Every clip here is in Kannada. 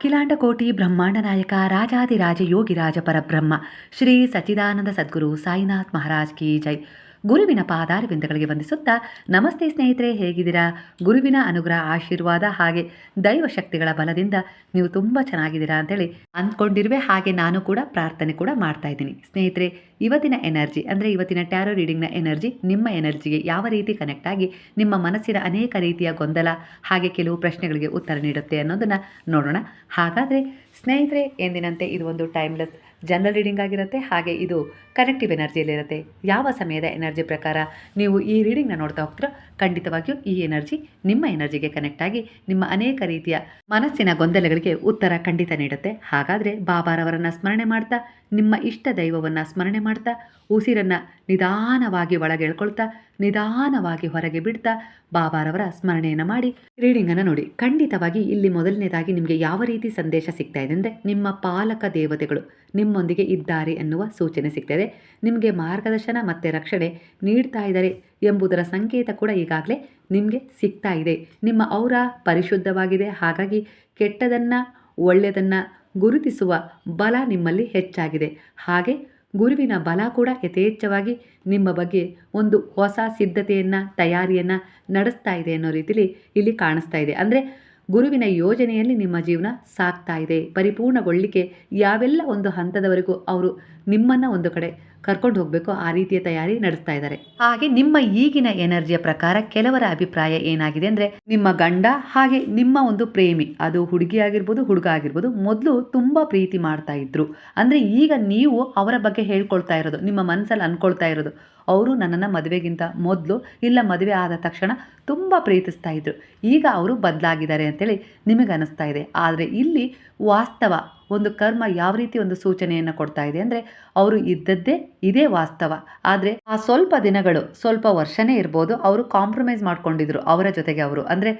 ಕಿಲಾಂಡಕೋಟಿ ಬ್ರಹ್ಮಾಂಡ ನಾಯಕ ರಾಜಾದಿರಾಜ ಯೋಗಿರಾಜ ಪರಬ್ರಹ್ಮ ಶ್ರೀ ಸಚ್ಚಿದಾನಂದ ಸದ್ಗುರು ಸಾಯಿನಾಥ್ ಮಹಾರಾಜ್ ಕಿ ಜೈ. ಗುರುವಿನ ಪಾದಾರವಿಂದಗಳಿಗೆ ವಂದಿಸುತ್ತಾ, ನಮಸ್ತೆ ಸ್ನೇಹಿತರೆ, ಹೇಗಿದ್ದೀರಾ? ಗುರುವಿನ ಅನುಗ್ರಹ, ಆಶೀರ್ವಾದ ಹಾಗೆ ದೈವ ಶಕ್ತಿಗಳ ಬಲದಿಂದ ನೀವು ತುಂಬ ಚೆನ್ನಾಗಿದ್ದೀರಾ ಅಂತೇಳಿ ಅಂದ್ಕೊಂಡಿರುವೆ. ಹಾಗೆ ನಾನು ಕೂಡ ಪ್ರಾರ್ಥನೆ ಕೂಡ ಮಾಡ್ತಾ ಇದ್ದೀನಿ. ಸ್ನೇಹಿತರೆ, ಇವತ್ತಿನ ಎನರ್ಜಿ ಅಂದರೆ ಇವತ್ತಿನ ಟ್ಯಾರೋ ರೀಡಿಂಗ್ನ ಎನರ್ಜಿ ನಿಮ್ಮ ಎನರ್ಜಿಗೆ ಯಾವ ರೀತಿ ಕನೆಕ್ಟ್ ಆಗಿ ನಿಮ್ಮ ಮನಸ್ಸಿನ ಅನೇಕ ರೀತಿಯ ಗೊಂದಲ, ಹಾಗೆ ಕೆಲವು ಪ್ರಶ್ನೆಗಳಿಗೆ ಉತ್ತರ ನೀಡುತ್ತೆ ಅನ್ನೋದನ್ನು ನೋಡೋಣ. ಹಾಗಾದರೆ ಸ್ನೇಹಿತರೆ, ಎಂದಿನಂತೆ ಇದು ಒಂದು ಟೈಮ್ಲೆಸ್ ಜನರಲ್ ರೀಡಿಂಗ್ ಆಗಿರುತ್ತೆ, ಹಾಗೆ ಇದು ಕನೆಕ್ಟಿವ್ ಎನರ್ಜಿಯಲ್ಲಿರುತ್ತೆ ಯಾವ ಸಮಯದ ಎನರ್ಜಿ ಪ್ರಕಾರ ನೀವು ಈ ರೀಡಿಂಗ್ನ ನೋಡ್ತಾ ಹೋಗ್ತೀರೋ ಖಂಡಿತವಾಗಿಯೂ ಈ ಎನರ್ಜಿ ನಿಮ್ಮ ಎನರ್ಜಿಗೆ ಕನೆಕ್ಟ್ ಆಗಿ ನಿಮ್ಮ ಅನೇಕ ರೀತಿಯ ಮನಸ್ಸಿನ ಗೊಂದಲಗಳಿಗೆ ಉತ್ತರ ಖಂಡಿತ ನೀಡುತ್ತೆ. ಹಾಗಾದರೆ ಬಾಬಾರವರನ್ನು ಸ್ಮರಣೆ ಮಾಡ್ತಾ, ನಿಮ್ಮ ಇಷ್ಟ ದೈವವನ್ನು ಸ್ಮರಣೆ ಮಾಡ್ತಾ, ಉಸಿರನ್ನು ನಿಧಾನವಾಗಿ ಒಳಗೆ ಎಳ್ಕೊಳ್ತಾ ನಿಧಾನವಾಗಿ ಹೊರಗೆ ಬಿಡ್ತಾ ಬಾಬಾರವರ ಸ್ಮರಣೆಯನ್ನು ಮಾಡಿ ರೀಡಿಂಗನ್ನು ನೋಡಿ. ಖಂಡಿತವಾಗಿ ಇಲ್ಲಿ ಮೊದಲನೇದಾಗಿ ನಿಮಗೆ ಯಾವ ರೀತಿ ಸಂದೇಶ ಸಿಗ್ತಾ ಇದೆ ಅಂದರೆ ನಿಮ್ಮ ಪಾಲಕ ದೇವತೆಗಳು ನಿಮ್ಮೊಂದಿಗೆ ಇದ್ದಾರೆ ಎನ್ನುವ ಸೂಚನೆ ಸಿಗ್ತಾ ನಿಮಗೆ ಮಾರ್ಗದರ್ಶನ ಮತ್ತು ರಕ್ಷಣೆ ನೀಡ್ತಾ ಇದ್ದಾರೆ. ಎಂಬುದರ ಸಂಕೇತ ಕೂಡ ಈಗಾಗಲೇ ನಿಮಗೆ ಸಿಗ್ತಾ ಇದೆ. ನಿಮ್ಮ ಔರ ಪರಿಶುದ್ಧವಾಗಿದೆ. ಹಾಗಾಗಿ ಕೆಟ್ಟದನ್ನು, ಒಳ್ಳೆಯದನ್ನು ಗುರುತಿಸುವ ಬಲ ನಿಮ್ಮಲ್ಲಿ ಹೆಚ್ಚಾಗಿದೆ. ಹಾಗೆ ಗುರುವಿನ ಬಲ ಕೂಡ ಯಥೇಚ್ಛವಾಗಿ ನಿಮ್ಮ ಬಗ್ಗೆ ಒಂದು ಹೊಸ ಸಿದ್ಧತೆಯನ್ನು, ತಯಾರಿಯನ್ನು ನಡೆಸ್ತಾ ಇದೆ ಅನ್ನೋ ರೀತಿಲಿ ಇಲ್ಲಿ ಕಾಣಿಸ್ತಾ ಇದೆ. ಅಂದರೆ ಗುರುವಿನ ಯೋಜನೆಯಲ್ಲಿ ನಿಮ್ಮ ಜೀವನ ಸಾಕ್ತಾ ಇದೆ. ಪರಿಪೂರ್ಣಗೊಳ್ಳಿಕ್ಕೆ ಯಾವೆಲ್ಲ ಒಂದು ಹಂತದವರೆಗೂ ಅವರು ನಿಮ್ಮನ್ನು ಒಂದು ಕಡೆ ಕರ್ಕೊಂಡು ಹೋಗಬೇಕು, ಆ ರೀತಿಯ ತಯಾರಿ ನಡೆಸ್ತಾ ಇದ್ದಾರೆ. ಹಾಗೆ ನಿಮ್ಮ ಈಗಿನ ಎನರ್ಜಿಯ ಪ್ರಕಾರ ಕೆಲವರ ಅಭಿಪ್ರಾಯ ಏನಾಗಿದೆ ಅಂದರೆ, ನಿಮ್ಮ ಗಂಡ ಹಾಗೆ ನಿಮ್ಮ ಒಂದು ಪ್ರೇಮಿ, ಅದು ಹುಡುಗಿ ಆಗಿರ್ಬೋದು, ಹುಡುಗ ಆಗಿರ್ಬೋದು, ಮೊದಲು ತುಂಬ ಪ್ರೀತಿ ಮಾಡ್ತಾ ಇದ್ರು. ಅಂದರೆ ಈಗ ನೀವು ಅವರ ಬಗ್ಗೆ ಹೇಳ್ಕೊಳ್ತಾ ಇರೋದು, ನಿಮ್ಮ ಮನಸ್ಸಲ್ಲಿ ಅಂದ್ಕೊಳ್ತಾ ಇರೋದು, ಅವರು ನನ್ನನ್ನು ಮದುವೆಗಿಂತ ಮೊದಲು ಇಲ್ಲ ಮದುವೆ ಆದ ತಕ್ಷಣ ತುಂಬ ಪ್ರೀತಿಸ್ತಾ ಇದ್ರು. ಈಗ ಅವರು ಬದಲಾಗಿದ್ದಾರೆ ಅಂತೇಳಿ ನಿಮಗೆ ಅನ್ನಿಸ್ತಾ ಇದೆ. ಆದರೆ ಇಲ್ಲಿ ವಾಸ್ತವ ಒಂದು ಕರ್ಮ ಯಾವ ರೀತಿ ಒಂದು ಸೂಚನೆಯನ್ನು ಕೊಡ್ತಾ ಇದೆ ಅಂದರೆ ಅವರು ಇದ್ದದ್ದೇ ಇದೇ ವಾಸ್ತವ. ಆದರೆ ಆ ಸ್ವಲ್ಪ ದಿನಗಳು, ಸ್ವಲ್ಪ ವರ್ಷನೇ ಇರ್ಬೋದು ಅವರು ಕಾಂಪ್ರಮೈಸ್ ಮಾಡ್ಕೊಂಡಿದ್ರು ಅವರ ಜೊತೆಗೆ ಅವರು. ಅಂದರೆ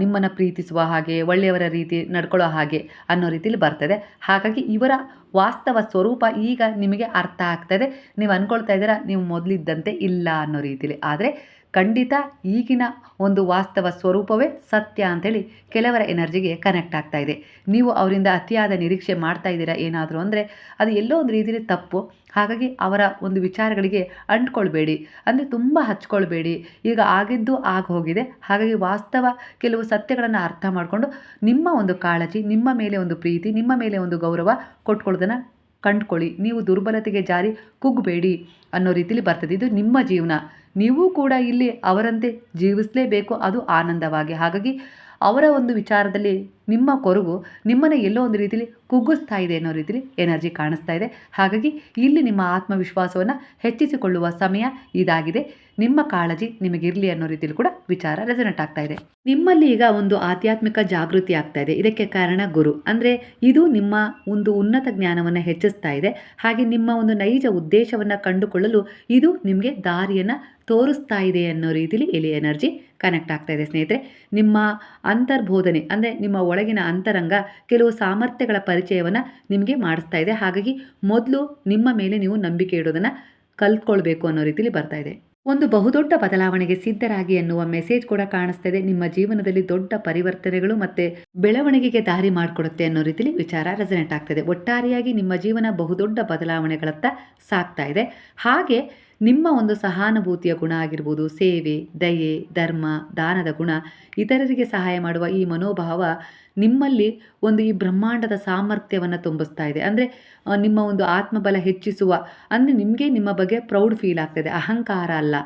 ನಿಮ್ಮನ್ನು ಪ್ರೀತಿಸುವ ಹಾಗೆ, ಒಳ್ಳೆಯವರ ರೀತಿ ನಡ್ಕೊಳ್ಳೋ ಹಾಗೆ ಅನ್ನೋ ರೀತಿಲಿ ಬರ್ತದೆ. ಹಾಗಾಗಿ ಇವರ ವಾಸ್ತವ ಸ್ವರೂಪ ಈಗ ನಿಮಗೆ ಅರ್ಥ ಆಗ್ತದೆ ನೀವು ಅಂದ್ಕೊಳ್ತಾ ಇದ್ದೀರಾ, ನೀವು ಮೊದಲಿದ್ದಂತೆ ಇಲ್ಲ ಅನ್ನೋ ರೀತಿಲಿ. ಆದರೆ ಖಂಡಿತ ಈಗಿನ ಒಂದು ವಾಸ್ತವ ಸ್ವರೂಪವೇ ಸತ್ಯ ಅಂಥೇಳಿ ಕೆಲವರ ಎನರ್ಜಿಗೆ ಕನೆಕ್ಟ್ ಆಗ್ತಾ ಇದೆ. ನೀವು ಅವರಿಂದ ಅತಿಯಾದ ನಿರೀಕ್ಷೆ ಮಾಡ್ತಾ ಇದ್ದೀರಾ ಏನಾದರೂ ಅಂದರೆ ಅದು ಎಲ್ಲೋ ಒಂದು ರೀತಿಯಲ್ಲಿ ತಪ್ಪು. ಹಾಗಾಗಿ ಅವರ ಒಂದು ವಿಚಾರಗಳಿಗೆ ಅಂಟ್ಕೊಳ್ಬೇಡಿ. ಅಂದರೆ ತುಂಬ ಹಚ್ಕೊಳ್ಬೇಡಿ. ಈಗ ಆಗಿದ್ದು ಆಗ ಹೋಗಿದೆ ಹಾಗಾಗಿ ವಾಸ್ತವ ಕೆಲವು ಸತ್ಯಗಳನ್ನು ಅರ್ಥ ಮಾಡಿಕೊಂಡು ನಿಮ್ಮ ಒಂದು ಕಾಳಜಿ, ನಿಮ್ಮ ಮೇಲೆ ಒಂದು ಪ್ರೀತಿ, ನಿಮ್ಮ ಮೇಲೆ ಒಂದು ಗೌರವ ಕೊಟ್ಕೊಳ್ಳೋದನ್ನು ಕಂಡ್ಕೊಳ್ಳಿ. ನೀವು ದುರ್ಬಲತೆಗೆ ಜಾರಿ ಕುಗ್ಬೇಡಿ ಅನ್ನೋ ರೀತಿಲಿ ಬರ್ತದೆ. ಇದು ನಿಮ್ಮ ಜೀವನ. ನೀವು ಕೂಡ ಇಲ್ಲಿ ಅವರಂತೆ ಜೀವಿಸಲೇಬೇಕು, ಅದು ಆನಂದವಾಗಿ. ಹಾಗಾಗಿ ಅವರ ಒಂದು ವಿಚಾರದಲ್ಲಿ ನಿಮ್ಮ ಕೊರಗು ನಿಮ್ಮನ್ನು ಎಲ್ಲೋ ಒಂದು ರೀತಿಲಿ ಕುಗ್ಗಿಸ್ತಾ ಇದೆ ಅನ್ನೋ ರೀತಿಲಿ ಎನರ್ಜಿ ಕಾಣಿಸ್ತಾ ಇದೆ. ಹಾಗಾಗಿ ಇಲ್ಲಿ ನಿಮ್ಮ ಆತ್ಮವಿಶ್ವಾಸವನ್ನು ಹೆಚ್ಚಿಸಿಕೊಳ್ಳುವ ಸಮಯ ಇದಾಗಿದೆ. ನಿಮ್ಮ ಕಾಳಜಿ ನಿಮಗಿರಲಿ ಅನ್ನೋ ರೀತಿಯಲ್ಲಿ ಕೂಡ ವಿಚಾರ ರೆಸನೆಟ್ ಆಗ್ತಾ ಇದೆ. ನಿಮ್ಮಲ್ಲಿ ಈಗ ಒಂದು ಆಧ್ಯಾತ್ಮಿಕ ಜಾಗೃತಿ ಆಗ್ತಾ ಇದೆ. ಇದಕ್ಕೆ ಕಾರಣ ಗುರು. ಅಂದರೆ ಇದು ನಿಮ್ಮ ಒಂದು ಉನ್ನತ ಜ್ಞಾನವನ್ನು ಹೆಚ್ಚಿಸ್ತಾ ಇದೆ. ಹಾಗೆ ನಿಮ್ಮ ಒಂದು ನೈಜ ಉದ್ದೇಶವನ್ನು ಕಂಡುಕೊಳ್ಳಲು ಇದು ನಿಮಗೆ ದಾರಿಯನ್ನು ತೋರಿಸ್ತಾ ಇದೆ ಅನ್ನೋ ರೀತಿಲಿ ಇಲ್ಲಿ ಎನರ್ಜಿ ಕನೆಕ್ಟ್ ಆಗ್ತಾ ಇದೆ ಸ್ನೇಹಿತರೆ. ನಿಮ್ಮ ಅಂತರ್ಬೋಧನೆ, ಅಂದರೆ ನಿಮ್ಮ ಒಳಗಿನ ಅಂತರಂಗ ಕೆಲವು ಸಾಮರ್ಥ್ಯಗಳ ಪರಿಚಯವನ್ನು ನಿಮಗೆ ಮಾಡಿಸ್ತಾ ಇದೆ. ಹಾಗಾಗಿ ಮೊದಲು ನಿಮ್ಮ ಮೇಲೆ ನೀವು ನಂಬಿಕೆ ಇಡೋದನ್ನು ಕಲ್ತ್ಕೊಳ್ಬೇಕು ಅನ್ನೋ ರೀತಿಲಿ ಬರ್ತಾ ಇದೆ. ಒಂದು ಬಹುದೊಡ್ಡ ಬದಲಾವಣೆಗೆ ಸಿದ್ಧರಾಗಿ ಎನ್ನುವ ಮೆಸೇಜ್ ಕೂಡ ಕಾಣಿಸ್ತಾ ಇದೆ. ನಿಮ್ಮ ಜೀವನದಲ್ಲಿ ದೊಡ್ಡ ಪರಿವರ್ತನೆಗಳು ಮತ್ತೆ ಬೆಳವಣಿಗೆಗೆ ದಾರಿ ಮಾಡಿಕೊಡುತ್ತೆ ಅನ್ನೋ ರೀತಿಲಿ ವಿಚಾರ ರೆಸನೆಂಟ್ ಆಗ್ತದೆ ಒಟ್ಟಾರೆಯಾಗಿ ನಿಮ್ಮ ಜೀವನ ಬಹುದೊಡ್ಡ ಬದಲಾವಣೆಗಳತ್ತ ಸಾಗ್ತಾ ಇದೆ. ಹಾಗೆ ನಿಮ್ಮ ಒಂದು ಸಹಾನುಭೂತಿಯ ಗುಣ ಆಗಿರ್ಬೋದು, ಸೇವೆ, ದಯೆ, ಧರ್ಮ, ದಾನದ ಗುಣ, ಇತರರಿಗೆ ಸಹಾಯ ಮಾಡುವ ಈ ಮನೋಭಾವ ನಿಮ್ಮಲ್ಲಿ ಒಂದು ಈ ಬ್ರಹ್ಮಾಂಡದ ಸಾಮರ್ಥ್ಯವನ್ನು ತುಂಬಿಸ್ತಾ ಇದೆ. ಅಂದರೆ ನಿಮ್ಮ ಒಂದು ಆತ್ಮಬಲ ಹೆಚ್ಚಿಸುವ, ಅಂದರೆ ನಿಮಗೆ ನಿಮ್ಮ ಬಗ್ಗೆ ಪ್ರೌಡ್ ಫೀಲ್ ಆಗ್ತದೆ. ಅಹಂಕಾರ ಅಲ್ಲ,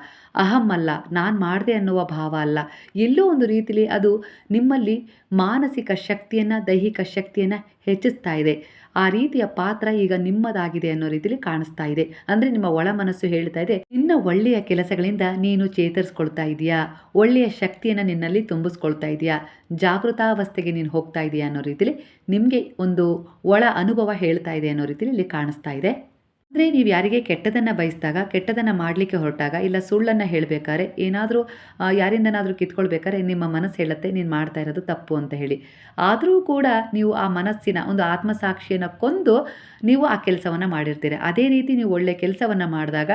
ಅಹಂ ಅಲ್ಲ, ನಾನು ಮಾಡಿದೆ ಅನ್ನುವ ಭಾವ ಅಲ್ಲ. ಎಲ್ಲೋ ಒಂದು ರೀತಿಲಿ ಅದು ನಿಮ್ಮಲ್ಲಿ ಮಾನಸಿಕ ಶಕ್ತಿಯನ್ನು, ದೈಹಿಕ ಶಕ್ತಿಯನ್ನು ಹೆಚ್ಚಿಸ್ತಾ ಇದೆ. ಆ ರೀತಿಯ ಪಾತ್ರ ಈಗ ನಿಮ್ಮದಾಗಿದೆ ಅನ್ನೋ ರೀತಿಲಿ ಕಾಣಿಸ್ತಾ ಇದೆ. ಅಂದ್ರೆ ನಿಮ್ಮ ಒಳ ಮನಸ್ಸು ಹೇಳ್ತಾ ಇದೆ, ನಿನ್ನ ಒಳ್ಳೆಯ ಕೆಲಸಗಳಿಂದ ನೀನು ಚೇತರಿಸ್ಕೊಳ್ತಾ ಇದೆಯಾ? ಒಳ್ಳೆಯ ಶಕ್ತಿಯನ್ನು ನಿನ್ನಲ್ಲಿ ತುಂಬಿಸ್ಕೊಳ್ತಾ ಇದೆಯಾ? ಜಾಗೃತಾವಸ್ಥೆಗೆ ನೀನು ಹೋಗ್ತಾ ಇದೆಯಾ ಅನ್ನೋ ರೀತಿಲಿ ನಿಮಗೆ ಒಂದು ಒಳ ಅನುಭವ ಹೇಳ್ತಾ ಇದೆ ಅನ್ನೋ ರೀತಿಲಿ ಇಲ್ಲಿ ಕಾಣಿಸ್ತಾ ಇದೆ. ಅಂದರೆ ನೀವು ಯಾರಿಗೆ ಕೆಟ್ಟದನ್ನು ಬಯಸಿದಾಗ, ಕೆಟ್ಟದನ್ನು ಮಾಡಲಿಕ್ಕೆ ಹೊರಟಾಗ, ಇಲ್ಲ ಸುಳ್ಳನ್ನು ಹೇಳಬೇಕಾದ್ರೆ ಏನಾದರೂ ಯಾರಿಂದನಾದರೂ ಕಿತ್ಕೊಳ್ಬೇಕಾದ್ರೆ ನಿಮ್ಮ ಮನಸ್ಸು ಹೇಳುತ್ತೆ, ನೀನು ಮಾಡ್ತಾ ಇರೋದು ತಪ್ಪು ಅಂತ ಹೇಳಿ. ಆದರೂ ಕೂಡ ನೀವು ಆ ಮನಸ್ಸಿನ ಒಂದು ಆತ್ಮಸಾಕ್ಷಿಯನ್ನು ಕೊಂದು ನೀವು ಆ ಕೆಲಸವನ್ನು ಮಾಡಿರ್ತೀರಿ. ಅದೇ ರೀತಿ ನೀವು ಒಳ್ಳೆಯ ಕೆಲಸವನ್ನು ಮಾಡಿದಾಗ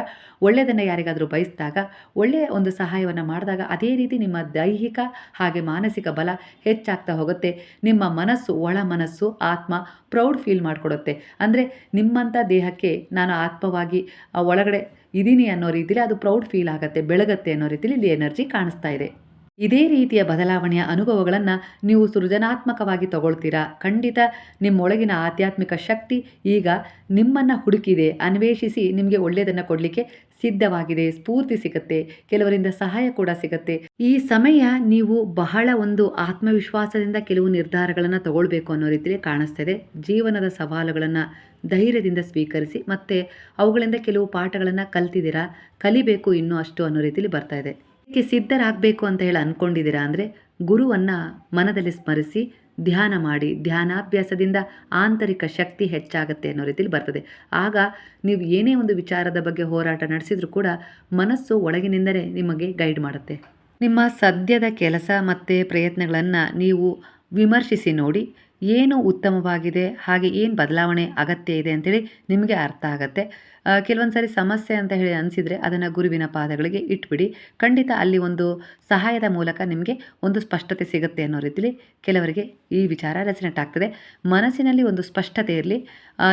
ಒಳ್ಳೆಯದನ್ನು ಯಾರಿಗಾದರೂ ಬಯಸಿದಾಗ ಒಳ್ಳೆಯ ಒಂದು ಸಹಾಯವನ್ನು ಮಾಡಿದಾಗ ಅದೇ ರೀತಿ ನಿಮ್ಮ ದೈಹಿಕ ಹಾಗೆ ಮಾನಸಿಕ ಬಲ ಹೆಚ್ಚಾಗ್ತಾ ಹೋಗುತ್ತೆ. ನಿಮ್ಮ ಮನಸ್ಸು ಒಳ ಮನಸ್ಸು, ಆತ್ಮ ಪ್ರೌಡ್ ಫೀಲ್ ಮಾಡಿಕೊಡುತ್ತೆ. ಅಂದರೆ ನಿಮ್ಮಂಥ ದೇಹಕ್ಕೆ ನಾನು ಆತ್ಮವಾಗಿ ಒಳಗಡೆ ಇದ್ದೀನಿ ಅನ್ನೋ ರೀತಿಲಿ ಅದು ಪ್ರೌಡ್ ಫೀಲ್ ಆಗುತ್ತೆ, ಬೆಳಗತ್ತೆ ಅನ್ನೋ ರೀತಿಲಿ ಇಲ್ಲಿ ಎನರ್ಜಿ ಕಾಣಿಸ್ತಾ ಇದೆ. ಇದೇ ರೀತಿಯ ಬದಲಾವಣೆಯ ಅನುಭವಗಳನ್ನು ನೀವು ಸೃಜನಾತ್ಮಕವಾಗಿ ತಗೊಳ್ತೀರಾ? ಖಂಡಿತ ನಿಮ್ಮೊಳಗಿನ ಆಧ್ಯಾತ್ಮಿಕ ಶಕ್ತಿ ಈಗ ನಿಮ್ಮನ್ನು ಹುಡುಕಿದೆ, ಅನ್ವೇಷಿಸಿ ನಿಮಗೆ ಒಳ್ಳೆಯದನ್ನು ಕೊಡಲಿಕ್ಕೆ ಸಿದ್ಧವಾಗಿದೆ, ಸ್ಫೂರ್ತಿ ಸಿಗುತ್ತೆ, ಕೆಲವರಿಂದ ಸಹಾಯ ಕೂಡ ಸಿಗುತ್ತೆ. ಈ ಸಮಯ ನೀವು ಬಹಳ ಒಂದು ಆತ್ಮವಿಶ್ವಾಸದಿಂದ ಕೆಲವು ನಿರ್ಧಾರಗಳನ್ನು ತಗೊಳ್ಬೇಕು ಅನ್ನೋ ರೀತಿಯಲ್ಲಿ ಕಾಣಿಸ್ತದೆ. ಜೀವನದ ಸವಾಲುಗಳನ್ನು ಧೈರ್ಯದಿಂದ ಸ್ವೀಕರಿಸಿ ಮತ್ತು ಅವುಗಳಿಂದ ಕೆಲವು ಪಾಠಗಳನ್ನು ಕಲ್ತಿದ್ದೀರಾ? ಕಲಿಬೇಕು ಇನ್ನೂ ಅಷ್ಟು ಅನ್ನೋ ರೀತಿಯಲ್ಲಿ ಬರ್ತಾ ಇದೆ. ಇದಕ್ಕೆ ಸಿದ್ಧರಾಗಬೇಕು ಅಂತ ಹೇಳಿ ಅಂದ್ಕೊಂಡಿದ್ದೀರಾ ಅಂದರೆ ಗುರುವನ್ನು ಮನದಲ್ಲಿ ಸ್ಮರಿಸಿ, ಧ್ಯಾನ ಮಾಡಿ, ಧ್ಯಾನಾಭ್ಯಾಸದಿಂದ ಆಂತರಿಕ ಶಕ್ತಿ ಹೆಚ್ಚಾಗುತ್ತೆ ಅನ್ನೋ ರೀತಿಯಲ್ಲಿ ಬರ್ತದೆ. ಆಗ ನೀವು ಏನೇ ಒಂದು ವಿಚಾರದ ಬಗ್ಗೆ ಹೋರಾಟ ನಡೆಸಿದರೂ ಕೂಡ ಮನಸ್ಸು ಒಳಗಿನಿಂದಲೇ ನಿಮಗೆ ಗೈಡ್ ಮಾಡುತ್ತೆ. ನಿಮ್ಮ ಸದ್ಯದ ಕೆಲಸ ಮತ್ತು ಪ್ರಯತ್ನಗಳನ್ನು ನೀವು ವಿಮರ್ಶಿಸಿ ನೋಡಿ ಏನು ಉತ್ತಮವಾಗಿದೆ, ಹಾಗೆ ಏನು ಬದಲಾವಣೆ ಅಗತ್ಯ ಇದೆ ಅಂತೇಳಿ ನಿಮಗೆ ಅರ್ಥ ಆಗುತ್ತೆ. ಕೆಲವೊಂದು ಸಾರಿ ಸಮಸ್ಯೆ ಅಂತ ಹೇಳಿ ಅನಿಸಿದರೆ ಅದನ್ನು ಗುರುವಿನ ಪಾದಗಳಿಗೆ ಇಟ್ಬಿಡಿ. ಖಂಡಿತ ಅಲ್ಲಿ ಒಂದು ಸಹಾಯದ ಮೂಲಕ ನಿಮಗೆ ಒಂದು ಸ್ಪಷ್ಟತೆ ಸಿಗುತ್ತೆ ಅನ್ನೋ ರೀತಿಲಿ ಕೆಲವರಿಗೆ ಈ ವಿಚಾರ ರೆಸಿನೆಟ್ ಆಗ್ತದೆ. ಮನಸ್ಸಿನಲ್ಲಿ ಒಂದು ಸ್ಪಷ್ಟತೆ ಇರಲಿ.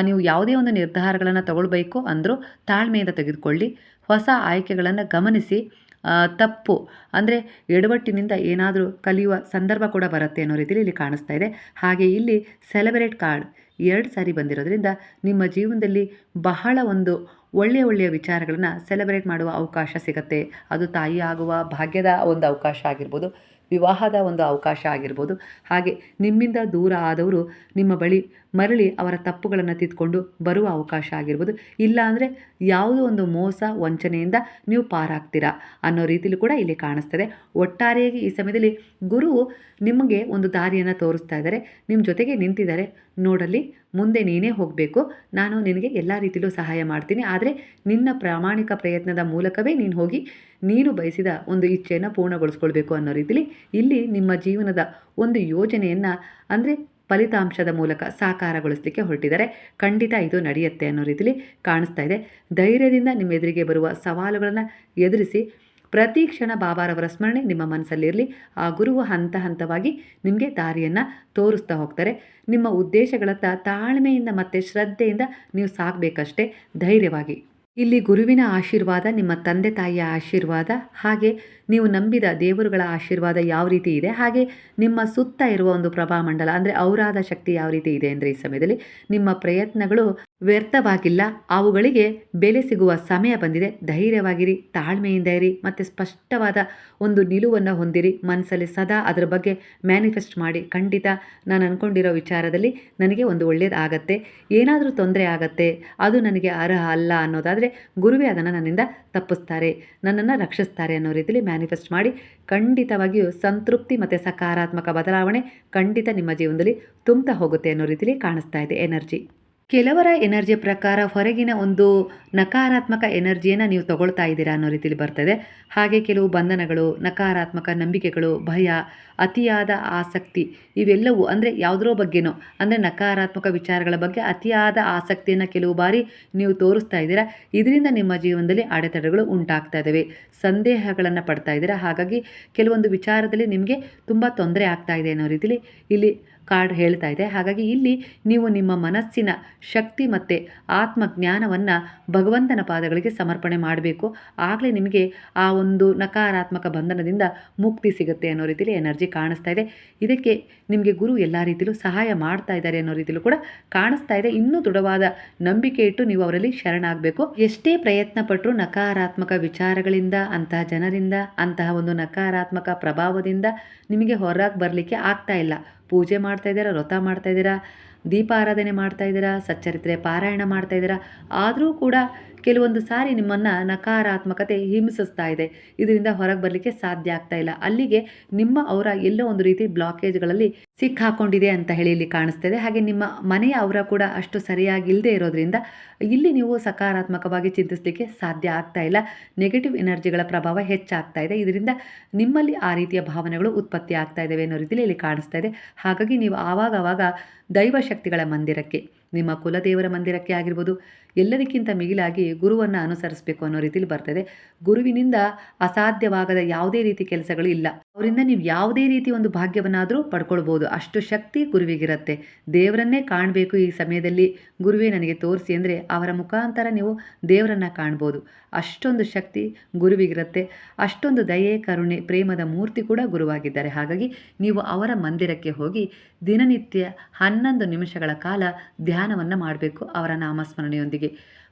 ನೀವು ಯಾವುದೇ ಒಂದು ನಿರ್ಧಾರಗಳನ್ನು ತಗೊಳ್ಬೇಕು ಅಂದರೂ ತಾಳ್ಮೆಯಿಂದ ತೆಗೆದುಕೊಳ್ಳಿ. ಹೊಸ ಆಯ್ಕೆಗಳನ್ನು ಗಮನಿಸಿ. ತಪ್ಪು. ಅಂದರೆ ಎಡವಟ್ಟಿನಿಂದ ಏನಾದರೂ ಕಲಿಯುವ ಸಂದರ್ಭ ಕೂಡ ಬರುತ್ತೆ ಅನ್ನೋ ರೀತಿಯಲ್ಲಿ ಇಲ್ಲಿ ಕಾಣಿಸ್ತಾ ಇದೆ. ಹಾಗೆ ಇಲ್ಲಿ ಸೆಲೆಬ್ರೇಟ್ ಕಾರ್ಡ್ ಎರಡು ಸಾರಿ ಬಂದಿರೋದ್ರಿಂದ ನಿಮ್ಮ ಜೀವನದಲ್ಲಿ ಬಹಳ ಒಂದು ಒಳ್ಳೆಯ ಒಳ್ಳೆಯ ವಿಚಾರಗಳನ್ನು ಸೆಲೆಬ್ರೇಟ್ ಮಾಡುವ ಅವಕಾಶ ಸಿಗುತ್ತೆ. ಅದು ತಾಯಿ ಆಗುವ ಭಾಗ್ಯದ ಒಂದು ಅವಕಾಶ ಆಗಿರ್ಬೋದು, ವಿವಾಹದ ಒಂದು ಅವಕಾಶ ಆಗಿರ್ಬೋದು. ಹಾಗೆ ನಿಮ್ಮಿಂದ ದೂರ ಆದವರು ನಿಮ್ಮ ಬಳಿ ಮರಳಿ ಅವರ ತಪ್ಪುಗಳನ್ನು ತಿದ್ದುಕೊಂಡು ಬರುವ ಅವಕಾಶ ಆಗಿರ್ಬೋದು. ಇಲ್ಲ ಅಂದರೆ ಯಾವುದೋ ಒಂದು ಮೋಸ, ವಂಚನೆಯಿಂದ ನೀವು ಪಾರಾಗ್ತೀರಾ ಅನ್ನೋ ರೀತಿಲಿ ಕೂಡ ಇಲ್ಲಿ ಕಾಣಿಸ್ತದೆ. ಒಟ್ಟಾರೆಯಾಗಿ ಈ ಸಮಯದಲ್ಲಿ ಗುರು ನಿಮಗೆ ಒಂದು ದಾರಿಯನ್ನು ತೋರಿಸ್ತಾ ಇದ್ದಾರೆ. ನಿಮ್ಮ ಜೊತೆಗೆ ನಿಂತಿದ್ದಾರೆ. ನೋಡಲ್ಲಿ ಮುಂದೆ ನೀನೇ ಹೋಗಬೇಕು. ನಾನು ನಿನಗೆ ಎಲ್ಲ ರೀತಿಯಲ್ಲೂ ಸಹಾಯ ಮಾಡ್ತೀನಿ. ಆದರೆ ನಿನ್ನ ಪ್ರಾಮಾಣಿಕ ಪ್ರಯತ್ನದ ಮೂಲಕವೇ ನೀನು ಹೋಗಿ ನೀನು ಬಯಸಿದ ಒಂದು ಇಚ್ಛೆಯನ್ನು ಪೂರ್ಣಗೊಳಿಸ್ಕೊಳ್ಬೇಕು ಅನ್ನೋ ರೀತಿಲಿ ಇಲ್ಲಿ ನಿಮ್ಮ ಜೀವನದ ಒಂದು ಯೋಜನೆಯನ್ನು ಅಂದರೆ ಫಲಿತಾಂಶದ ಮೂಲಕ ಸಾಕಾರಗೊಳಿಸಲಿಕ್ಕೆ ಹೊರಟಿದ್ದಾರೆ. ಖಂಡಿತ ಇದು ನಡೆಯುತ್ತೆ ಅನ್ನೋ ರೀತಿಲಿ ಕಾಣಿಸ್ತಾ ಇದೆ. ಧೈರ್ಯದಿಂದ ನಿಮ್ಮ ಎದುರಿಗೆ ಬರುವ ಸವಾಲುಗಳನ್ನು ಎದುರಿಸಿ, ಪ್ರತಿ ಕ್ಷಣ ಬಾಬಾರವರ ಸ್ಮರಣೆ ನಿಮ್ಮ ಮನಸ್ಸಲ್ಲಿರಲಿ. ಆ ಗುರುವ ಹಂತ ಹಂತವಾಗಿ ನಿಮಗೆ ದಾರಿಯನ್ನು ತೋರಿಸ್ತಾ ಹೋಗ್ತಾರೆ. ನಿಮ್ಮ ಉದ್ದೇಶಗಳತ್ತ ತಾಳ್ಮೆಯಿಂದ ಮತ್ತು ಶ್ರದ್ಧೆಯಿಂದ ನೀವು ಸಾಗಬೇಕಷ್ಟೇ ಧೈರ್ಯವಾಗಿ. ಇಲ್ಲಿ ಗುರುವಿನ ಆಶೀರ್ವಾದ, ನಿಮ್ಮ ತಂದೆ ತಾಯಿಯ ಆಶೀರ್ವಾದ ಹಾಗೆ ನೀವು ನಂಬಿದ ದೇವರುಗಳ ಆಶೀರ್ವಾದ ಯಾವ ರೀತಿ ಇದೆ? ಹಾಗೆ ನಿಮ್ಮ ಸುತ್ತ ಇರುವ ಒಂದು ಪ್ರಭಾಮಂಡಲ ಅಂದರೆ ಔರಾದ ಶಕ್ತಿ ಯಾವ ರೀತಿ ಇದೆ ಅಂದರೆ ಈ ಸಮಯದಲ್ಲಿ ನಿಮ್ಮ ಪ್ರಯತ್ನಗಳು ವ್ಯರ್ಥವಾಗಿಲ್ಲ, ಅವುಗಳಿಗೆ ಬೆಲೆ ಸಿಗುವ ಸಮಯ ಬಂದಿದೆ, ಧೈರ್ಯವಾಗಿರಿ, ತಾಳ್ಮೆಯಿಂದ ಇರಿ, ಮತ್ತು ಸ್ಪಷ್ಟವಾದ ಒಂದು ನಿಲುವನ್ನು ಹೊಂದಿರಿ, ಮನಸ್ಸಲ್ಲಿ ಸದಾ ಅದರ ಬಗ್ಗೆ ಮ್ಯಾನಿಫೆಸ್ಟ್ ಮಾಡಿ, ಖಂಡಿತ ನಾನು ಅಂದ್ಕೊಂಡಿರೋ ವಿಚಾರದಲ್ಲಿ ನನಗೆ ಒಂದು ಒಳ್ಳೆಯದಾಗತ್ತೆ ಏನಾದರೂ ತೊಂದರೆ ಆಗತ್ತೆ, ಅದು ನನಗೆ ಅರ್ಹ ಅಲ್ಲ ಅನ್ನೋದಾದರೆ ಗುರುವೇ ಅದನ್ನು ನನ್ನಿಂದ ತಪ್ಪಿಸ್ತಾರೆ, ನನ್ನನ್ನು ರಕ್ಷಿಸ್ತಾರೆ ಅನ್ನೋ ರೀತಿಯಲ್ಲಿ ಮ್ಯಾನಿಫೆಸ್ಟ್ ಮಾಡಿ ಖಂಡಿತವಾಗಿಯೂ ಸಂತೃಪ್ತಿ ಮತ್ತು ಸಕಾರಾತ್ಮಕ ಬದಲಾವಣೆ ಖಂಡಿತ ನಿಮ್ಮ ಜೀವನದಲ್ಲಿ ತುಂಬ್ತಾ ಹೋಗುತ್ತೆ ಅನ್ನೋ ರೀತಿಯಲ್ಲಿ ಕಾಣಿಸ್ತಾ ಇದೆ. ಎನರ್ಜಿ ಕೆಲವರ ಎನರ್ಜಿ ಪ್ರಕಾರ ಹೊರಗಿನ ಒಂದು ನಕಾರಾತ್ಮಕ ಎನರ್ಜಿಯನ್ನು ನೀವು ತಗೊಳ್ತಾ ಇದ್ದೀರಾ ಅನ್ನೋ ರೀತಿಯಲ್ಲಿ ಬರ್ತದೆ. ಹಾಗೆ ಕೆಲವು ಬಂಧನಗಳು, ನಕಾರಾತ್ಮಕ ನಂಬಿಕೆಗಳು, ಭಯ, ಅತಿಯಾದ ಆಸಕ್ತಿ ಇವೆಲ್ಲವೂ ಅಂದರೆ ಯಾವುದರೋ ಬಗ್ಗೆನೋ ಅಂದರೆ ನಕಾರಾತ್ಮಕ ವಿಚಾರಗಳ ಬಗ್ಗೆ ಅತಿಯಾದ ಆಸಕ್ತಿಯನ್ನು ಕೆಲವು ಬಾರಿ ನೀವು ತೋರಿಸ್ತಾ ಇದ್ದೀರಾ. ಇದರಿಂದ ನಿಮ್ಮ ಜೀವನದಲ್ಲಿ ಅಡೆತಡೆಗಳು ಉಂಟಾಗ್ತಾ ಇದ್ದಾವೆ. ಸಂದೇಹಗಳನ್ನು ಪಡ್ತಾ ಇದ್ದೀರಾ. ಹಾಗಾಗಿ ಕೆಲವೊಂದು ವಿಚಾರದಲ್ಲಿ ನಿಮಗೆ ತುಂಬ ತೊಂದರೆ ಆಗ್ತಾ ಇದೆ ಅನ್ನೋ ರೀತಿಲಿ ಇಲ್ಲಿ ಕಾರ್ಡ್ ಹೇಳ್ತಾ ಇದೆ. ಹಾಗಾಗಿ ಇಲ್ಲಿ ನೀವು ನಿಮ್ಮ ಮನಸ್ಸಿನ ಶಕ್ತಿ ಮತ್ತು ಆತ್ಮಜ್ಞಾನವನ್ನು ಭಗವಂತನ ಪಾದಗಳಿಗೆ ಸಮರ್ಪಣೆ ಮಾಡಬೇಕು. ಆಗಲೇ ನಿಮಗೆ ಆ ಒಂದು ನಕಾರಾತ್ಮಕ ಬಂಧನದಿಂದ ಮುಕ್ತಿ ಸಿಗುತ್ತೆ ಅನ್ನೋ ರೀತಿಯಲ್ಲಿ ಎನರ್ಜಿ ಕಾಣಿಸ್ತಾ ಇದೆ. ಇದಕ್ಕೆ ನಿಮಗೆ ಗುರು ಎಲ್ಲ ರೀತಿಯಲ್ಲೂ ಸಹಾಯ ಮಾಡ್ತಾ ಇದ್ದಾರೆ ಅನ್ನೋ ರೀತಿಯಲ್ಲೂ ಕೂಡ ಕಾಣಿಸ್ತಾ ಇದೆ. ಇನ್ನೂ ದೃಢವಾದ ನಂಬಿಕೆ ಇಟ್ಟು ನೀವು ಅವರಲ್ಲಿ ಶರಣಾಗಬೇಕು. ಎಷ್ಟೇ ಪ್ರಯತ್ನ ಪಟ್ಟರು ನಕಾರಾತ್ಮಕ ವಿಚಾರಗಳಿಂದ, ಅಂತಹ ಜನರಿಂದ, ಅಂತಹ ಒಂದು ನಕಾರಾತ್ಮಕ ಪ್ರಭಾವದಿಂದ ನಿಮಗೆ ಹೊರಗೆ ಬರಲಿಕ್ಕೆ ಆಗ್ತಾ ಇಲ್ಲ. ಪೂಜೆ ಮಾಡ್ತಾ ಇದ್ದೀರಾ, ವ್ರತ ಮಾಡ್ತಾ ಇದ್ದೀರಾ, ದೀಪಾರಾಧನೆ ಮಾಡ್ತಾ ಇದ್ದೀರಾ, ಸಚ್ಚರಿತ್ರೆ ಪಾರಾಯಣ ಮಾಡ್ತಾ ಇದ್ದೀರಾ, ಆದರೂ ಕೂಡ ಕೆಲವೊಂದು ಸಾರಿ ನಿಮ್ಮನ್ನು ನಕಾರಾತ್ಮಕತೆ ಹಿಂಸಿಸ್ತಾ ಇದೆ. ಇದರಿಂದ ಹೊರಗೆ ಬರಲಿಕ್ಕೆ ಸಾಧ್ಯ ಆಗ್ತಾ ಇಲ್ಲ. ಅಲ್ಲಿಗೆ ನಿಮ್ಮ ಅವರ ಎಲ್ಲೋ ಒಂದು ರೀತಿ ಬ್ಲಾಕೇಜ್ಗಳಲ್ಲಿ ಸಿಕ್ಕಾಕೊಂಡಿದೆ ಅಂತ ಹೇಳಿ ಇಲ್ಲಿ ಕಾಣಿಸ್ತಾ ಇದೆ ಹಾಗೆ ನಿಮ್ಮ ಮನೆಯ ಅವರ ಕೂಡ ಅಷ್ಟು ಸರಿಯಾಗಿ ಇಲ್ಲದೆ ಇರೋದ್ರಿಂದ ಇಲ್ಲಿ ನೀವು ಸಕಾರಾತ್ಮಕವಾಗಿ ಚಿಂತಿಸಲಿಕ್ಕೆ ಸಾಧ್ಯ ಆಗ್ತಾ ಇಲ್ಲ. ನೆಗೆಟಿವ್ ಎನರ್ಜಿಗಳ ಪ್ರಭಾವ ಹೆಚ್ಚಾಗ್ತಾ ಇದೆ. ಇದರಿಂದ ನಿಮ್ಮಲ್ಲಿ ಆ ರೀತಿಯ ಭಾವನೆಗಳು ಉತ್ಪತ್ತಿ ಆಗ್ತಾ ಇದ್ದಾವೆ ಅನ್ನೋ ರೀತಿಯಲ್ಲಿ ಇಲ್ಲಿ ಕಾಣಿಸ್ತಾ ಇದೆ. ಹಾಗಾಗಿ ನೀವು ಆವಾಗವಾಗ ಆವಾಗ ದೈವಶಕ್ತಿಗಳ ಮಂದಿರಕ್ಕೆ, ನಿಮ್ಮ ಕುಲದೇವರ ಮಂದಿರಕ್ಕೆ ಆಗಿರ್ಬೋದು ಎಲ್ಲದಕ್ಕಿಂತ ಮಿಗಿಲಾಗಿ ಗುರುವನ್ನು ಅನುಸರಿಸಬೇಕು ಅನ್ನೋ ರೀತಿಯಲ್ಲಿ ಬರ್ತದೆ. ಗುರುವಿನಿಂದ ಅಸಾಧ್ಯವಾಗದ ಯಾವುದೇ ರೀತಿ ಕೆಲಸಗಳು ಇಲ್ಲ. ಅವರಿಂದ ನೀವು ಯಾವುದೇ ರೀತಿ ಒಂದು ಭಾಗ್ಯವನ್ನಾದರೂ ಪಡ್ಕೊಳ್ಬೋದು. ಅಷ್ಟು ಶಕ್ತಿ ಗುರುವಿಗಿರುತ್ತೆ. ದೇವರನ್ನೇ ಕಾಣಬೇಕು ಈ ಸಮಯದಲ್ಲಿ ಗುರುವೇ ನನಗೆ ತೋರಿಸಿ ಅಂದರೆ ಅವರ ಮುಖಾಂತರ ನೀವು ದೇವರನ್ನು ಕಾಣ್ಬೋದು. ಅಷ್ಟೊಂದು ಶಕ್ತಿ ಗುರುವಿಗಿರುತ್ತೆ. ಅಷ್ಟೊಂದು ದಯೆ, ಕರುಣೆ, ಪ್ರೇಮದ ಮೂರ್ತಿ ಕೂಡ ಗುರುವಾಗಿದ್ದಾರೆ. ಹಾಗಾಗಿ ನೀವು ಅವರ ಮಂದಿರಕ್ಕೆ ಹೋಗಿ ದಿನನಿತ್ಯ ಹನ್ನೊಂದು ನಿಮಿಷಗಳ ಕಾಲ ಧ್ಯಾನವನ್ನು ಮಾಡಬೇಕು ಅವರ ನಾಮಸ್ಮರಣೆಯೊಂದಿಗೆ.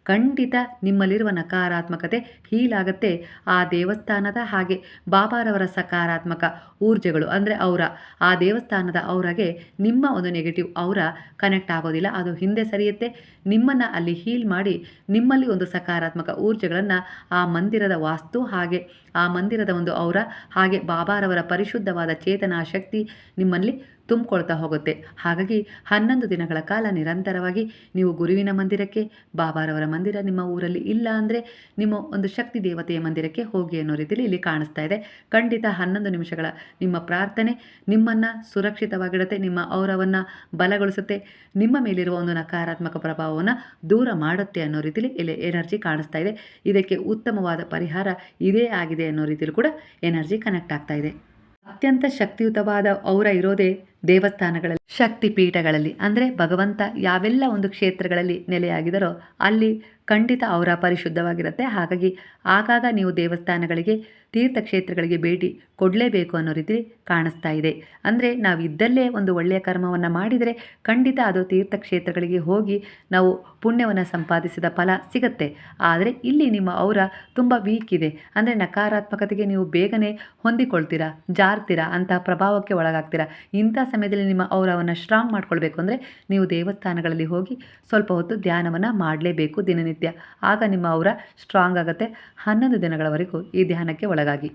ಖಂಡಿತ ನಿಮ್ಮಲ್ಲಿರುವ ನಕಾರಾತ್ಮಕತೆ ಹೀಲಾಗತ್ತೆ. ಆ ದೇವಸ್ಥಾನದ ಹಾಗೆ ಬಾಬಾರವರ ಸಕಾರಾತ್ಮಕ ಊರ್ಜೆಗಳು ಅಂದರೆ ಅವರ, ಆ ದೇವಸ್ಥಾನದ ಅವರಗೆ ನಿಮ್ಮ ಒಂದು ನೆಗೆಟಿವ್ ಅವರ ಕನೆಕ್ಟ್ ಆಗೋದಿಲ್ಲ. ಅದು ಹಿಂದೆ ಸರಿಯುತ್ತೆ. ನಿಮ್ಮನ್ನು ಅಲ್ಲಿ ಹೀಲ್ ಮಾಡಿ ನಿಮ್ಮಲ್ಲಿ ಒಂದು ಸಕಾರಾತ್ಮಕ ಊರ್ಜೆಗಳನ್ನು ಆ ಮಂದಿರದ ವಾಸ್ತು ಹಾಗೆ, ಆ ಮಂದಿರದ ಒಂದು ಅವರ ಹಾಗೆ ಬಾಬಾರವರ ಪರಿಶುದ್ಧವಾದ ಚೇತನಾ ಶಕ್ತಿ ನಿಮ್ಮಲ್ಲಿ ತುಂಬಿಕೊಳ್ತಾ ಹೋಗುತ್ತೆ. ಹಾಗಾಗಿ ಹನ್ನೊಂದು ದಿನಗಳ ಕಾಲ ನಿರಂತರವಾಗಿ ನೀವು ಗುರುವಿನ ಮಂದಿರಕ್ಕೆ, ಬಾಬಾರವರ ಮಂದಿರ ನಿಮ್ಮ ಊರಲ್ಲಿ ಇಲ್ಲ ಅಂದರೆ ನಿಮ್ಮ ಒಂದು ಶಕ್ತಿ ದೇವತೆಯ ಮಂದಿರಕ್ಕೆ ಹೋಗಿ ಅನ್ನೋ ರೀತಿಯಲ್ಲಿ ಇಲ್ಲಿ ಕಾಣಿಸ್ತಾ ಇದೆ. ಖಂಡಿತ ಹನ್ನೊಂದು ನಿಮಿಷಗಳ ನಿಮ್ಮ ಪ್ರಾರ್ಥನೆ ನಿಮ್ಮನ್ನು ಸುರಕ್ಷಿತವಾಗಿಡುತ್ತೆ, ನಿಮ್ಮ ಔರವನ್ನು ಬಲಗೊಳಿಸುತ್ತೆ, ನಿಮ್ಮ ಮೇಲಿರುವ ಒಂದು ನಕಾರಾತ್ಮಕ ಪ್ರಭಾವವನ್ನು ದೂರ ಮಾಡುತ್ತೆ ಅನ್ನೋ ರೀತಿಯಲ್ಲಿ ಇಲ್ಲಿ ಎನರ್ಜಿ ಕಾಣಿಸ್ತಾ ಇದೆ. ಇದಕ್ಕೆ ಉತ್ತಮವಾದ ಪರಿಹಾರ ಇದೇ ಆಗಿದೆ ಅನ್ನೋ ರೀತಿಯಲ್ಲಿ ಕೂಡ ಎನರ್ಜಿ ಕನೆಕ್ಟ್ ಆಗ್ತಾ ಇದೆ. ಅತ್ಯಂತ ಶಕ್ತಿಯುತವಾದ ಔರ ಇರೋದೇ ದೇವಸ್ಥಾನಗಳಲ್ಲಿ ಶಕ್ತಿ ಪೀಠಗಳಲ್ಲಿ ಅಂದರೆ ಭಗವಂತ ಯಾವೆಲ್ಲ ಒಂದು ಕ್ಷೇತ್ರಗಳಲ್ಲಿ ನೆಲೆಯಾಗಿದರೋ ಅಲ್ಲಿ ಖಂಡಿತ ಅವರ ಪರಿಶುದ್ಧವಾಗಿರುತ್ತೆ. ಹಾಗಾಗಿ ಆಗಾಗ ನೀವು ದೇವಸ್ಥಾನಗಳಿಗೆ, ತೀರ್ಥಕ್ಷೇತ್ರಗಳಿಗೆ ಭೇಟಿ ಕೊಡಲೇಬೇಕು ಅನ್ನೋ ರೀತಿ ಕಾಣಿಸ್ತಾ ಇದೆ. ಅಂದರೆ ನಾವು ಇದ್ದಲ್ಲೇ ಒಂದು ಒಳ್ಳೆಯ ಕರ್ಮವನ್ನು ಮಾಡಿದರೆ ಖಂಡಿತ ಅದು ತೀರ್ಥಕ್ಷೇತ್ರಗಳಿಗೆ ಹೋಗಿ ನಾವು ಪುಣ್ಯವನ್ನು ಸಂಪಾದಿಸಿದ ಫಲ ಸಿಗುತ್ತೆ. ಆದರೆ ಇಲ್ಲಿ ನಿಮ್ಮ ಅವರ ತುಂಬ ವೀಕ್ ಇದೆ. ಅಂದರೆ ನಕಾರಾತ್ಮಕತೆಗೆ ನೀವು ಬೇಗನೆ ಹೊಂದಿಕೊಳ್ತೀರಾ, ಜಾರ್ತೀರಾ, ಅಂತಹ ಪ್ರಭಾವಕ್ಕೆ ಒಳಗಾಗ್ತೀರಾ. ಇಂಥ ಸಮಯದಲ್ಲಿ ನಿಮ್ಮ ಅವರವನ್ನು ಸ್ಟ್ರಾಂಗ್ ಮಾಡ್ಕೊಳ್ಬೇಕು ಅಂದರೆ ನೀವು ದೇವಸ್ಥಾನಗಳಲ್ಲಿ ಹೋಗಿ ಸ್ವಲ್ಪ ಹೊತ್ತು ಧ್ಯಾನವನ್ನು ಮಾಡಲೇಬೇಕು ದಿನನಿತ್ಯ. ಆಗ ನಿಮ್ಮ ಅವರ ಸ್ಟ್ರಾಂಗ್ ಆಗುತ್ತೆ. ಹನ್ನೊಂದು ದಿನಗಳವರೆಗೂ ಈ ಧ್ಯಾನಕ್ಕೆ ಒಳಗಾಗಿ.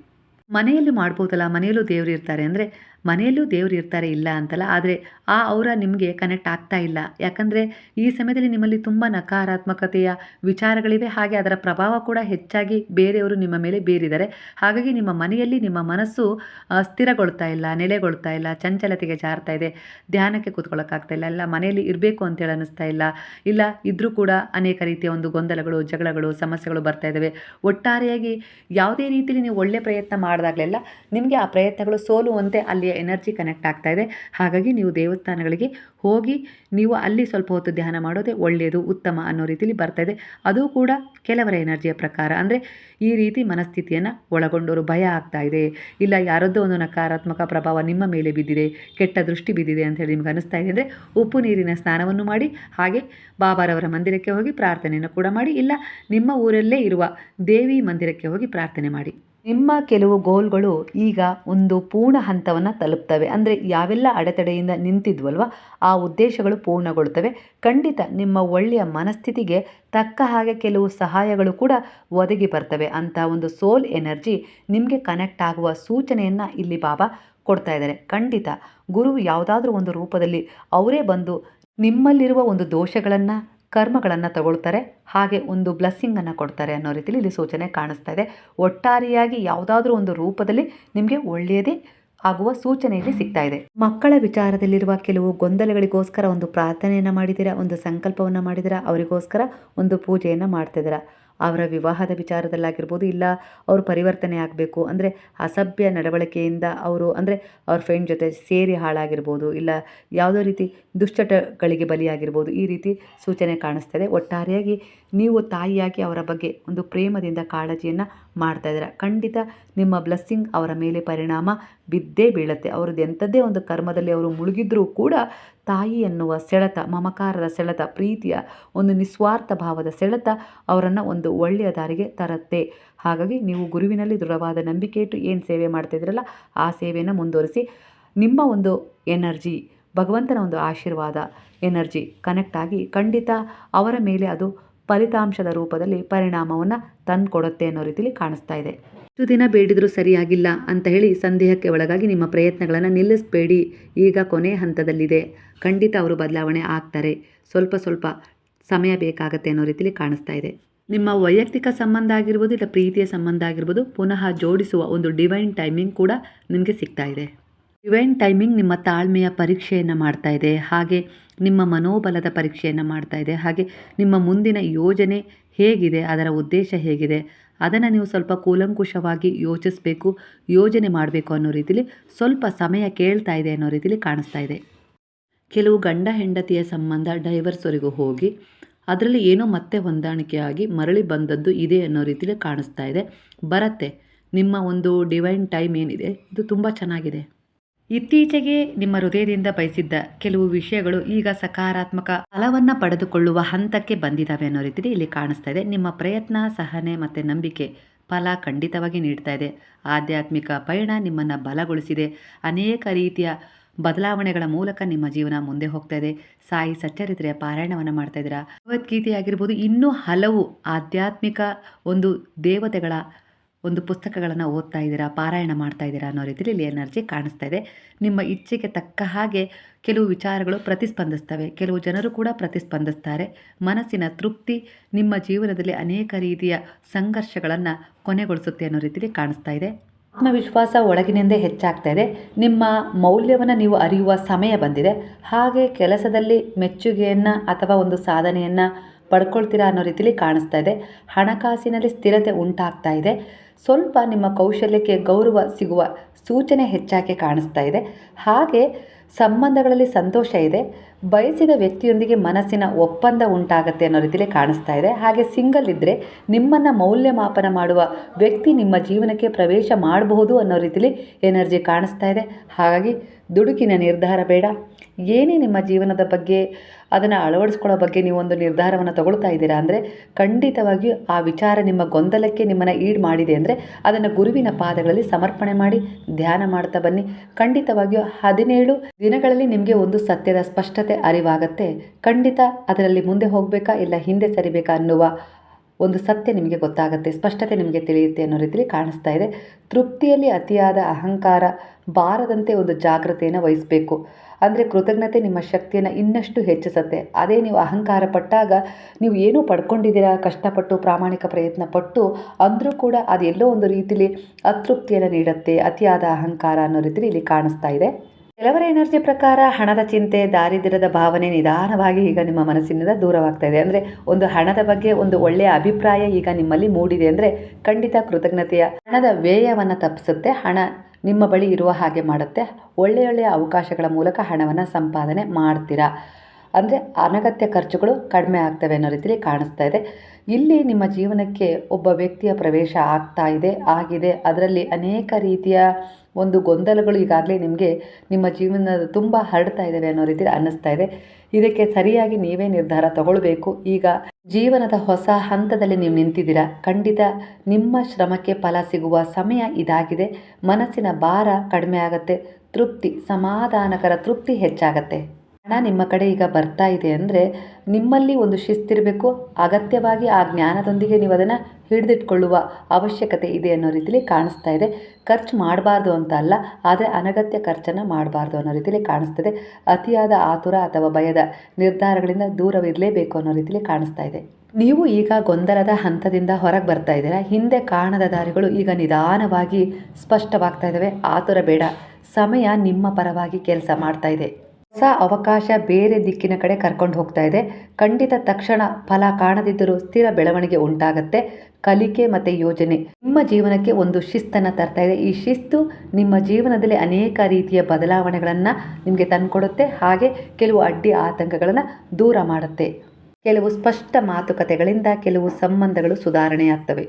ಮನೆಯಲ್ಲೂ ಮಾಡ್ಬೋದಲ್ಲ, ಮನೆಯಲ್ಲೂ ದೇವರು ಇರ್ತಾರೆ ಅಂದರೆ ಮನೆಯಲ್ಲೂ ದೇವರು ಇರ್ತಾರೆ ಇಲ್ಲ ಅಂತಲ್ಲ, ಆದರೆ ಆ ಅವರ ನಿಮಗೆ ಕನೆಕ್ಟ್ ಆಗ್ತಾ ಇಲ್ಲ. ಯಾಕಂದರೆ ಈ ಸಮಯದಲ್ಲಿ ನಿಮ್ಮಲ್ಲಿ ತುಂಬ ನಕಾರಾತ್ಮಕತೆಯ ವಿಚಾರಗಳಿವೆ, ಹಾಗೆ ಅದರ ಪ್ರಭಾವ ಕೂಡ ಹೆಚ್ಚಾಗಿ ಬೇರೆಯವರು ನಿಮ್ಮ ಮೇಲೆ ಬೀರಿದ್ದಾರೆ. ಹಾಗಾಗಿ ನಿಮ್ಮ ಮನೆಯಲ್ಲಿ ನಿಮ್ಮ ಮನಸ್ಸು ಸ್ಥಿರಗೊಳ್ತಾ ಇಲ್ಲ, ನೆಲೆಗೊಳ್ತಾ ಇಲ್ಲ, ಚಂಚಲತೆಗೆ ಜಾರ್ತಾ ಇದೆ, ಧ್ಯಾನಕ್ಕೆ ಕೂತ್ಕೊಳ್ಳೋಕ್ಕಾಗ್ತಾ ಇಲ್ಲ ಇಲ್ಲ ಮನೆಯಲ್ಲಿ ಇರಬೇಕು ಅಂತೇಳಿ ಅನ್ನಿಸ್ತಾ ಇಲ್ಲ ಇಲ್ಲ ಇದ್ದರೂ ಕೂಡ ಅನೇಕ ರೀತಿಯ ಒಂದು ಗೊಂದಲಗಳು, ಜಗಳಗಳು, ಸಮಸ್ಯೆಗಳು ಬರ್ತಾ ಇದ್ದಾವೆ. ಒಟ್ಟಾರೆಯಾಗಿ ಯಾವುದೇ ರೀತಿಯಲ್ಲಿ ನೀವು ಒಳ್ಳೆ ಪ್ರಯತ್ನ ಮಾಡಿದಾಗಲೆಲ್ಲ ನಿಮಗೆ ಆ ಪ್ರಯತ್ನಗಳು ಸೋಲುವಂತೆ ಅಲ್ಲಿಯ ಎನರ್ಜಿ ಕನೆಕ್ಟ್ ಆಗ್ತಾ ಇದೆ. ಹಾಗಾಗಿ ನೀವು ದೇವಸ್ಥಾನಗಳಿಗೆ ಹೋಗಿ ನೀವು ಅಲ್ಲಿ ಸ್ವಲ್ಪ ಹೊತ್ತು ಧ್ಯಾನ ಮಾಡೋದೇ ಒಳ್ಳೆಯದು, ಉತ್ತಮ ಅನ್ನೋ ರೀತಿಯಲ್ಲಿ ಬರ್ತಾ ಇದೆ. ಅದು ಕೂಡ ಕೆಲವರ ಎನರ್ಜಿಯ ಪ್ರಕಾರ. ಅಂದರೆ ಈ ರೀತಿ ಮನಸ್ಥಿತಿಯನ್ನು ಒಳಗೊಂಡವರು ಭಯ ಆಗ್ತಾ ಇದೆ. ಇಲ್ಲ, ಯಾರದ್ದೋ ಒಂದು ನಕಾರಾತ್ಮಕ ಪ್ರಭಾವ ನಿಮ್ಮ ಮೇಲೆ ಬಿದ್ದಿದೆ, ಕೆಟ್ಟ ದೃಷ್ಟಿ ಬಿದ್ದಿದೆ ಅಂತ ಹೇಳಿ ನಿಮ್ಗೆ ಅನಿಸ್ತಾ ಇದೆ ಅಂದರೆ ಉಪ್ಪು ನೀರಿನ ಸ್ನಾನವನ್ನು ಮಾಡಿ, ಹಾಗೆ ಬಾಬಾರವರ ಮಂದಿರಕ್ಕೆ ಹೋಗಿ ಪ್ರಾರ್ಥನೆಯನ್ನು ಕೂಡ ಮಾಡಿ. ಇಲ್ಲ, ನಿಮ್ಮ ಊರಲ್ಲೇ ಇರುವ ದೇವಿ ಮಂದಿರಕ್ಕೆ ಹೋಗಿ ಪ್ರಾರ್ಥನೆ ಮಾಡಿ. ನಿಮ್ಮ ಕೆಲವು ಗೋಲ್ಗಳು ಈಗ ಒಂದು ಪೂರ್ಣ ಹಂತವನ್ನು ತಲುಪ್ತವೆ. ಅಂದರೆ ಯಾವೆಲ್ಲ ಅಡೆತಡೆಯಿಂದ ನಿಂತಿದ್ವಲ್ವ, ಆ ಉದ್ದೇಶಗಳು ಪೂರ್ಣಗೊಳ್ತವೆ. ಖಂಡಿತ ನಿಮ್ಮ ಒಳ್ಳೆಯ ಮನಸ್ಥಿತಿಗೆ ತಕ್ಕ ಹಾಗೆ ಕೆಲವು ಸಹಾಯಗಳು ಕೂಡ ಒದಗಿ ಬರ್ತವೆ. ಅಂತ ಒಂದು ಸೋಲ್ ಎನರ್ಜಿ ನಿಮಗೆ ಕನೆಕ್ಟ್ ಆಗುವ ಸೂಚನೆಯನ್ನು ಇಲ್ಲಿ ಬಾಬಾ ಕೊಡ್ತಾ ಇದ್ದಾರೆ. ಖಂಡಿತ ಗುರು ಯಾವುದಾದ್ರೂ ಒಂದು ರೂಪದಲ್ಲಿ ಅವರೇ ಬಂದು ನಿಮ್ಮಲ್ಲಿರುವ ಒಂದು ದೋಷಗಳನ್ನು ಕರ್ಮಗಳನ್ನು ತಗೊಳ್ತಾರೆ, ಹಾಗೆ ಒಂದು ಬ್ಲೆಸ್ಸಿಂಗನ್ನು ಕೊಡ್ತಾರೆ ಅನ್ನೋ ರೀತಿಯಲ್ಲಿ ಇಲ್ಲಿ ಸೂಚನೆ ಕಾಣಿಸ್ತಾ ಇದೆ. ಒಟ್ಟಾರೆಯಾಗಿ ಯಾವುದಾದ್ರೂ ಒಂದು ರೂಪದಲ್ಲಿ ನಿಮಗೆ ಒಳ್ಳೆಯದೇ ಆಗುವ ಸೂಚನೆ ಇಲ್ಲಿ ಸಿಗ್ತಾ ಇದೆ. ಮಕ್ಕಳ ವಿಚಾರದಲ್ಲಿರುವ ಕೆಲವು ಗೊಂದಲಗಳಿಗೋಸ್ಕರ ಒಂದು ಪ್ರಾರ್ಥನೆಯನ್ನು ಮಾಡಿದ್ದೀರಾ ಒಂದು ಸಂಕಲ್ಪವನ್ನು ಮಾಡಿದ್ದೀರಾ ಅವರಿಗೋಸ್ಕರ ಒಂದು ಪೂಜೆಯನ್ನು ಮಾಡ್ತಿದ್ದೀರಾ ಅವರ ವಿವಾಹದ ವಿಚಾರದಲ್ಲಾಗಿರ್ಬೋದು, ಇಲ್ಲ ಅವರು ಪರಿವರ್ತನೆ ಆಗಬೇಕು, ಅಂದರೆ ಅಸಭ್ಯ ನಡವಳಿಕೆಯಿಂದ ಅವರು, ಅಂದರೆ ಅವ್ರ ಫ್ರೆಂಡ್ ಜೊತೆ ಸೇರಿ ಹಾಳಾಗಿರ್ಬೋದು, ಇಲ್ಲ ಯಾವುದೋ ರೀತಿ ದುಶ್ಚಟಗಳಿಗೆ ಬಲಿಯಾಗಿರ್ಬೋದು, ಈ ರೀತಿ ಸೂಚನೆ ಕಾಣಿಸ್ತದೆ. ಒಟ್ಟಾರೆಯಾಗಿ ನೀವು ತಾಯಿಯಾಗಿ ಅವರ ಬಗ್ಗೆ ಒಂದು ಪ್ರೇಮದಿಂದ ಕಾಳಜಿಯನ್ನು ಮಾಡ್ತಾ ಇದ್ದೀರ. ಖಂಡಿತ ನಿಮ್ಮ ಬ್ಲಸ್ಸಿಂಗ್ ಅವರ ಮೇಲೆ ಪರಿಣಾಮ ಬಿದ್ದೇ ಬೀಳುತ್ತೆ. ಅವ್ರದ್ದು ಎಂಥದ್ದೇ ಒಂದು ಕರ್ಮದಲ್ಲಿ ಅವರು ಮುಳುಗಿದ್ರೂ ಕೂಡ ತಾಯಿ ಎನ್ನುವ ಸೆಳೆತ, ಮಮಕಾರದ ಸೆಳೆತ, ಪ್ರೀತಿಯ ಒಂದು ನಿಸ್ವಾರ್ಥ ಭಾವದ ಸೆಳೆತ ಅವರನ್ನು ಒಂದು ಒಳ್ಳೆಯ ದಾರಿಗೆ ತರುತ್ತೆ. ಹಾಗಾಗಿ ನೀವು ಗುರುವಿನಲ್ಲಿ ದೃಢವಾದ ನಂಬಿಕೆ ಇಟ್ಟು ಏನು ಸೇವೆ ಮಾಡ್ತಿದ್ರಲ್ಲ ಆ ಸೇವೆಯನ್ನು ಮುಂದುವರಿಸಿ ನಿಮ್ಮ ಒಂದು ಎನರ್ಜಿ, ಭಗವಂತನ ಒಂದು ಆಶೀರ್ವಾದ ಎನರ್ಜಿ ಕನೆಕ್ಟ್ ಆಗಿ ಖಂಡಿತ ಅವರ ಮೇಲೆ ಅದು ಫಲಿತಾಂಶದ ರೂಪದಲ್ಲಿ ಪರಿಣಾಮವನ್ನು ತಂದುಕೊಡುತ್ತೆ ಅನ್ನೋ ರೀತಿಯಲ್ಲಿ ಕಾಣಿಸ್ತಾ ಇದೆ. ಇಷ್ಟು ದಿನ ಬೇಡಿದರೂ ಸರಿಯಾಗಿಲ್ಲ ಅಂತ ಹೇಳಿ ಸಂದೇಹಕ್ಕೆ ಒಳಗಾಗಿ ನಿಮ್ಮ ಪ್ರಯತ್ನಗಳನ್ನು ನಿಲ್ಲಿಸಬೇಡಿ. ಈಗ ಕೊನೆ ಹಂತದಲ್ಲಿದೆ. ಖಂಡಿತ ಅವರು ಬದಲಾವಣೆ ಆಗ್ತಾರೆ. ಸ್ವಲ್ಪ ಸ್ವಲ್ಪ ಸಮಯ ಬೇಕಾಗತ್ತೆ ಅನ್ನೋ ರೀತಿಯಲ್ಲಿ ಕಾಣಿಸ್ತಾ ಇದೆ. ನಿಮ್ಮ ವೈಯಕ್ತಿಕ ಸಂಬಂಧ ಆಗಿರ್ಬೋದು, ಇಲ್ಲ ಪ್ರೀತಿಯ ಸಂಬಂಧ ಆಗಿರ್ಬೋದು, ಪುನಃ ಜೋಡಿಸುವ ಒಂದು ಡಿವೈನ್ ಟೈಮಿಂಗ್ ಕೂಡ ನಿಮಗೆ ಸಿಗ್ತಾ ಇದೆ. ಡಿವೈನ್ ಟೈಮಿಂಗ್ ನಿಮ್ಮ ತಾಳ್ಮೆಯ ಪರೀಕ್ಷೆಯನ್ನು ಮಾಡ್ತಾ ಇದೆ. ಹಾಗೆ ನಿಮ್ಮ ಮನೋಬಲದ ಪರೀಕ್ಷೆಯನ್ನು ಮಾಡ್ತಾ ಇದೆ. ಹಾಗೆ ನಿಮ್ಮ ಮುಂದಿನ ಯೋಜನೆ ಹೇಗಿದೆ, ಅದರ ಉದ್ದೇಶ ಹೇಗಿದೆ ಅದನ್ನು ನೀವು ಸ್ವಲ್ಪ ಕೂಲಂಕುಷವಾಗಿ ಯೋಚಿಸಬೇಕು, ಯೋಜನೆ ಮಾಡಬೇಕು ಅನ್ನೋ ರೀತಿಲಿ ಸ್ವಲ್ಪ ಸಮಯ ಕೇಳ್ತಾ ಇದೆ ಅನ್ನೋ ರೀತಿಲಿ ಕಾಣಿಸ್ತಾ ಇದೆ. ಕೆಲವು ಗಂಡ ಹೆಂಡತಿಯ ಸಂಬಂಧ ಡೈವರ್ಸ್ವರೆಗೂ ಹೋಗಿ ಅದರಲ್ಲಿ ಏನೋ ಮತ್ತೆ ಹೊಂದಾಣಿಕೆಯಾಗಿ ಮರಳಿ ಬಂದದ್ದು ಇದೆ ಅನ್ನೋ ರೀತಿಲಿ ಕಾಣಿಸ್ತಾ ಇದೆ. ಬರತ್ತೆ. ನಿಮ್ಮ ಒಂದು ಡಿವೈನ್ ಟೈಮ್ ಏನಿದೆ? ಇದು ತುಂಬ ಚೆನ್ನಾಗಿದೆ. ಇತ್ತೀಚೆಗೆ ನಿಮ್ಮ ಹೃದಯದಿಂದ ಬಯಸಿದ್ದ ಕೆಲವು ವಿಷಯಗಳು ಈಗ ಸಕಾರಾತ್ಮಕ ಫಲವನ್ನು ಪಡೆದುಕೊಳ್ಳುವ ಹಂತಕ್ಕೆ ಬಂದಿದ್ದಾವೆ ಅನ್ನೋ ರೀತಿಯಲ್ಲಿ ಇಲ್ಲಿ ಕಾಣಿಸ್ತಾ ಇದೆ. ನಿಮ್ಮ ಪ್ರಯತ್ನ, ಸಹನೆ ಮತ್ತು ನಂಬಿಕೆ ಫಲ ಖಂಡಿತವಾಗಿ ನೀಡ್ತಾ ಇದೆ. ಆಧ್ಯಾತ್ಮಿಕ ಪಯಣ ನಿಮ್ಮನ್ನು ಬಲಗೊಳಿಸಿದೆ. ಅನೇಕ ರೀತಿಯ ಬದಲಾವಣೆಗಳ ಮೂಲಕ ನಿಮ್ಮ ಜೀವನ ಮುಂದೆ ಹೋಗ್ತಾ ಇದೆ. ಸಾಯಿ ಸಚ್ಚರಿತ್ರೆಯ ಪಾರಾಯಣವನ್ನು ಮಾಡ್ತಾ ಇದ್ದೀರಾ? ಭಗವದ್ಗೀತೆ ಆಗಿರ್ಬೋದು ಇನ್ನೂ ಹಲವು ಆಧ್ಯಾತ್ಮಿಕ ಒಂದು ದೇವತೆಗಳ ಒಂದು ಪುಸ್ತಕಗಳನ್ನು ಓದ್ತಾ ಇದ್ದೀರಾ, ಪಾರಾಯಣ ಮಾಡ್ತಾ ಇದ್ದೀರಾ ಅನ್ನೋ ರೀತಿಯಲ್ಲಿ ಇಲ್ಲಿ ಎನರ್ಜಿ ಕಾಣಿಸ್ತಾ ಇದೆ. ನಿಮ್ಮ ಇಚ್ಛೆಗೆ ತಕ್ಕ ಹಾಗೆ ಕೆಲವು ವಿಚಾರಗಳು ಪ್ರತಿಸ್ಪಂದಿಸ್ತವೆ. ಕೆಲವು ಜನರು ಕೂಡ ಪ್ರತಿಸ್ಪಂದಿಸ್ತಾರೆ. ಮನಸ್ಸಿನ ತೃಪ್ತಿ ನಿಮ್ಮ ಜೀವನದಲ್ಲಿ ಅನೇಕ ರೀತಿಯ ಸಂಘರ್ಷಗಳನ್ನು ಕೊನೆಗೊಳಿಸುತ್ತೆ ಅನ್ನೋ ರೀತಿಯಲ್ಲಿ ಕಾಣಿಸ್ತಾ ಇದೆ. ಆತ್ಮವಿಶ್ವಾಸ ಒಳಗಿನಿಂದ ಹೆಚ್ಚಾಗ್ತಾ ಇದೆ. ನಿಮ್ಮ ಮೌಲ್ಯವನ್ನು ನೀವು ಅರಿಯುವ ಸಮಯ ಬಂದಿದೆ. ಹಾಗೆ ಕೆಲಸದಲ್ಲಿ ಮೆಚ್ಚುಗೆಯನ್ನು ಅಥವಾ ಒಂದು ಸಾಧನೆಯನ್ನು ಪಡ್ಕೊಳ್ತೀರಾ ಅನ್ನೋ ರೀತಿಯಲ್ಲಿ ಕಾಣಿಸ್ತಾ ಇದೆ. ಹಣಕಾಸಿನಲ್ಲಿ ಸ್ಥಿರತೆ ಉಂಟಾಗ್ತಾ ಇದೆ. ಸ್ವಲ್ಪ ನಿಮ್ಮ ಕೌಶಲ್ಯಕ್ಕೆ ಗೌರವ ಸಿಗುವ ಸೂಚನೆ ಹೆಚ್ಚಾಗಿ ಕಾಣಿಸ್ತಾ ಇದೆ. ಹಾಗೆ ಸಂಬಂಧಗಳಲ್ಲಿ ಸಂತೋಷ ಇದೆ. ಬಯಸಿದ ವ್ಯಕ್ತಿಯೊಂದಿಗೆ ಮನಸ್ಸಿನ ಒಪ್ಪಂದ ಉಂಟಾಗತ್ತೆ ಅನ್ನೋ ರೀತಿಯಲ್ಲಿ ಕಾಣಿಸ್ತಾ ಇದೆ. ಹಾಗೆ ಸಿಂಗಲ್ ಇದ್ದರೆ ನಿಮ್ಮನ್ನು ಮೌಲ್ಯಮಾಪನ ಮಾಡುವ ವ್ಯಕ್ತಿ ನಿಮ್ಮ ಜೀವನಕ್ಕೆ ಪ್ರವೇಶ ಮಾಡಬಹುದು ಅನ್ನೋ ರೀತಿಯಲ್ಲಿ ಎನರ್ಜಿ ಕಾಣಿಸ್ತಾ ಇದೆ. ಹಾಗಾಗಿ ದುಡುಕಿನ ನಿರ್ಧಾರ ಬೇಡ. ಏನೇ ನಿಮ್ಮ ಜೀವನದ ಬಗ್ಗೆ ಅದನ್ನು ಅಳವಡಿಸ್ಕೊಳ್ಳೋ ಬಗ್ಗೆ ನೀವು ಒಂದು ನಿರ್ಧಾರವನ್ನು ತಗೊಳ್ತಾ ಇದ್ದೀರಾ ಅಂದರೆ ಖಂಡಿತವಾಗಿಯೂ ಆ ವಿಚಾರ ನಿಮ್ಮ ಗೊಂದಲಕ್ಕೆ ನಿಮ್ಮನ್ನು ಈಡ್ ಮಾಡಿದೆ ಅಂದರೆ ಅದನ್ನು ಗುರುವಿನ ಪಾದಗಳಲ್ಲಿ ಸಮರ್ಪಣೆ ಮಾಡಿ ಧ್ಯಾನ ಮಾಡ್ತಾ ಬನ್ನಿ. ಖಂಡಿತವಾಗಿಯೂ ಹದಿನೇಳು ದಿನಗಳಲ್ಲಿ ನಿಮಗೆ ಒಂದು ಸತ್ಯದ ಸ್ಪಷ್ಟತೆ ಅರಿವಾಗತ್ತೆ. ಖಂಡಿತ ಅದರಲ್ಲಿ ಮುಂದೆ ಹೋಗಬೇಕಾ ಇಲ್ಲ ಹಿಂದೆ ಸರಿಬೇಕಾ ಅನ್ನುವ ಒಂದು ಸತ್ಯ ನಿಮಗೆ ಗೊತ್ತಾಗುತ್ತೆ. ಸ್ಪಷ್ಟತೆ ನಿಮಗೆ ತಿಳಿಯುತ್ತೆ ಅನ್ನೋ ರೀತಿಯಲ್ಲಿ ಕಾಣಿಸ್ತಾ ಇದೆ. ತೃಪ್ತಿಯಲ್ಲಿ ಅತಿಯಾದ ಅಹಂಕಾರ ಬಾರದಂತೆ ಒಂದು ಜಾಗ್ರತೆಯನ್ನು ವಹಿಸಬೇಕು. ಅಂದರೆ ಕೃತಜ್ಞತೆ ನಿಮ್ಮ ಶಕ್ತಿಯನ್ನು ಇನ್ನಷ್ಟು ಹೆಚ್ಚಿಸುತ್ತೆ. ಅದೇ ನೀವು ಅಹಂಕಾರ ಪಟ್ಟಾಗ ನೀವು ಏನೂ ಪಡ್ಕೊಂಡಿದ್ದೀರಾ, ಕಷ್ಟಪಟ್ಟು, ಪ್ರಾಮಾಣಿಕ ಪ್ರಯತ್ನ ಪಟ್ಟು, ಅಂದರೂ ಕೂಡ ಅದೆಲ್ಲೋ ಒಂದು ರೀತಿಲಿ ಅತೃಪ್ತಿಯನ್ನು ನೀಡುತ್ತೆ, ಅತಿಯಾದ ಅಹಂಕಾರ ಅನ್ನೋ ರೀತಿಲಿ ಇಲ್ಲಿ ಕಾಣಿಸ್ತಾ ಇದೆ. ಕೆಲವರ ಎನರ್ಜಿ ಪ್ರಕಾರ ಹಣದ ಚಿಂತೆ, ದಾರಿದ್ರ್ಯದ ಭಾವನೆ ನಿಧಾನವಾಗಿ ಈಗ ನಿಮ್ಮ ಮನಸ್ಸಿನಿಂದ ದೂರವಾಗ್ತಾ ಇದೆ. ಅಂದರೆ ಒಂದು ಹಣದ ಬಗ್ಗೆ ಒಂದು ಒಳ್ಳೆಯ ಅಭಿಪ್ರಾಯ ಈಗ ನಿಮ್ಮಲ್ಲಿ ಮೂಡಿದೆ ಅಂದರೆ ಖಂಡಿತ ಕೃತಜ್ಞತೆಯ ಹಣದ ವ್ಯಯವನ್ನು ತಪ್ಪಿಸುತ್ತೆ. ಹಣ ನಿಮ್ಮ ಬಳಿ ಇರುವ ಹಾಗೆ ಮಾಡುತ್ತೆ. ಒಳ್ಳೆಯ ಒಳ್ಳೆಯ ಅವಕಾಶಗಳ ಮೂಲಕ ಹಣವನ್ನು ಸಂಪಾದನೆ ಮಾಡ್ತೀರಾ? ಅಂದರೆ ಅನಗತ್ಯ ಖರ್ಚುಗಳು ಕಡಿಮೆ ಆಗ್ತವೆ ಅನ್ನೋ ರೀತಿಯಲ್ಲಿ ಕಾಣಿಸ್ತಾ ಇದೆ. ಇಲ್ಲಿ ನಿಮ್ಮ ಜೀವನಕ್ಕೆ ಒಬ್ಬ ವ್ಯಕ್ತಿಯ ಪ್ರವೇಶ ಆಗ್ತಾ ಇದೆ, ಆಗಿದೆ. ಅದರಲ್ಲಿ ಅನೇಕ ರೀತಿಯ ಒಂದು ಗೊಂದಲಗಳು ಈಗಾಗಲೇ ನಿಮಗೆ ನಿಮ್ಮ ಜೀವನದ ತುಂಬ ಹರಡ್ತಾ ಇದ್ದಾವೆ ಅನ್ನೋ ರೀತಿ ಅನ್ನಿಸ್ತಾ ಇದೆ. ಇದಕ್ಕೆ ಸರಿಯಾಗಿ ನೀವೇ ನಿರ್ಧಾರ ತಗೊಳ್ಬೇಕು. ಈಗ ಜೀವನದ ಹೊಸ ಹಂತದಲ್ಲಿ ನೀವು ನಿಂತಿದ್ದೀರಾ? ಖಂಡಿತ ನಿಮ್ಮ ಶ್ರಮಕ್ಕೆ ಫಲ ಸಿಗುವ ಸಮಯ ಇದಾಗಿದೆ. ಮನಸ್ಸಿನ ಭಾರ ಕಡಿಮೆ ಆಗುತ್ತೆ. ತೃಪ್ತಿ, ಸಮಾಧಾನಕರ ತೃಪ್ತಿ ಹೆಚ್ಚಾಗತ್ತೆ. ಹಣ ನಿಮ್ಮ ಕಡೆ ಈಗ ಬರ್ತಾ ಇದೆ ಅಂದರೆ ನಿಮ್ಮಲ್ಲಿ ಒಂದು ಶಿಸ್ತಿರಬೇಕು, ಅಗತ್ಯವಾಗಿ ಆ ಜ್ಞಾನದೊಂದಿಗೆ ನೀವು ಅದನ್ನು ಹಿಡಿದಿಟ್ಕೊಳ್ಳುವ ಅವಶ್ಯಕತೆ ಇದೆ ಅನ್ನೋ ರೀತಿಲಿ ಕಾಣಿಸ್ತಾ ಇದೆ. ಖರ್ಚು ಮಾಡಬಾರ್ದು ಅಂತ ಅಲ್ಲ, ಆದರೆ ಅನಗತ್ಯ ಖರ್ಚನ್ನು ಮಾಡಬಾರ್ದು ಅನ್ನೋ ರೀತಿಲಿ ಕಾಣಿಸ್ತದೆ ಅತಿಯಾದ ಆತುರ ಅಥವಾ ಭಯದ ನಿರ್ಧಾರಗಳಿಂದ ದೂರವಿರಲೇಬೇಕು ಅನ್ನೋ ರೀತಿಲಿ ಕಾಣಿಸ್ತಾ ಇದೆ. ನೀವು ಈಗ ಗೊಂದಲದ ಹಂತದಿಂದ ಹೊರಗೆ ಬರ್ತಾ ಇದ್ದೀರಾ. ಹಿಂದೆ ಕಾಣದ ದಾರಿಗಳು ಈಗ ನಿಧಾನವಾಗಿ ಸ್ಪಷ್ಟವಾಗ್ತಾ ಇದ್ದಾವೆ. ಆತುರ ಬೇಡ. ಸಮಯ ನಿಮ್ಮ ಪರವಾಗಿ ಕೆಲಸ ಮಾಡ್ತಾ ಇದೆ. ಹೊಸ ಅವಕಾಶ ಬೇರೆ ದಿಕ್ಕಿನ ಕಡೆ ಕರ್ಕೊಂಡು ಹೋಗ್ತಾ ಇದೆ. ಖಂಡಿತ ತಕ್ಷಣ ಫಲ ಕಾಣದಿದ್ದರೂ ಸ್ಥಿರ ಬೆಳವಣಿಗೆ ಉಂಟಾಗತ್ತೆ. ಕಲಿಕೆ ಮತ್ತು ಯೋಜನೆ. ನಿಮ್ಮ ಜೀವನಕ್ಕೆ ಒಂದು ಶಿಸ್ತನ್ನು ತರ್ತಾ ಇದೆ. ಈ ಶಿಸ್ತು ನಿಮ್ಮ ಜೀವನದಲ್ಲಿ ಅನೇಕ ರೀತಿಯ ಬದಲಾವಣೆಗಳನ್ನು ನಿಮಗೆ ತಂದುಕೊಡುತ್ತೆ. ಹಾಗೆ ಕೆಲವು ಅಡ್ಡಿ ಆತಂಕಗಳನ್ನು ದೂರ ಮಾಡುತ್ತೆ. ಕೆಲವು ಸ್ಪಷ್ಟ ಮಾತುಕತೆಗಳಿಂದ ಕೆಲವು ಸಂಬಂಧಗಳು ಸುಧಾರಣೆಯಾಗ್ತವೆ.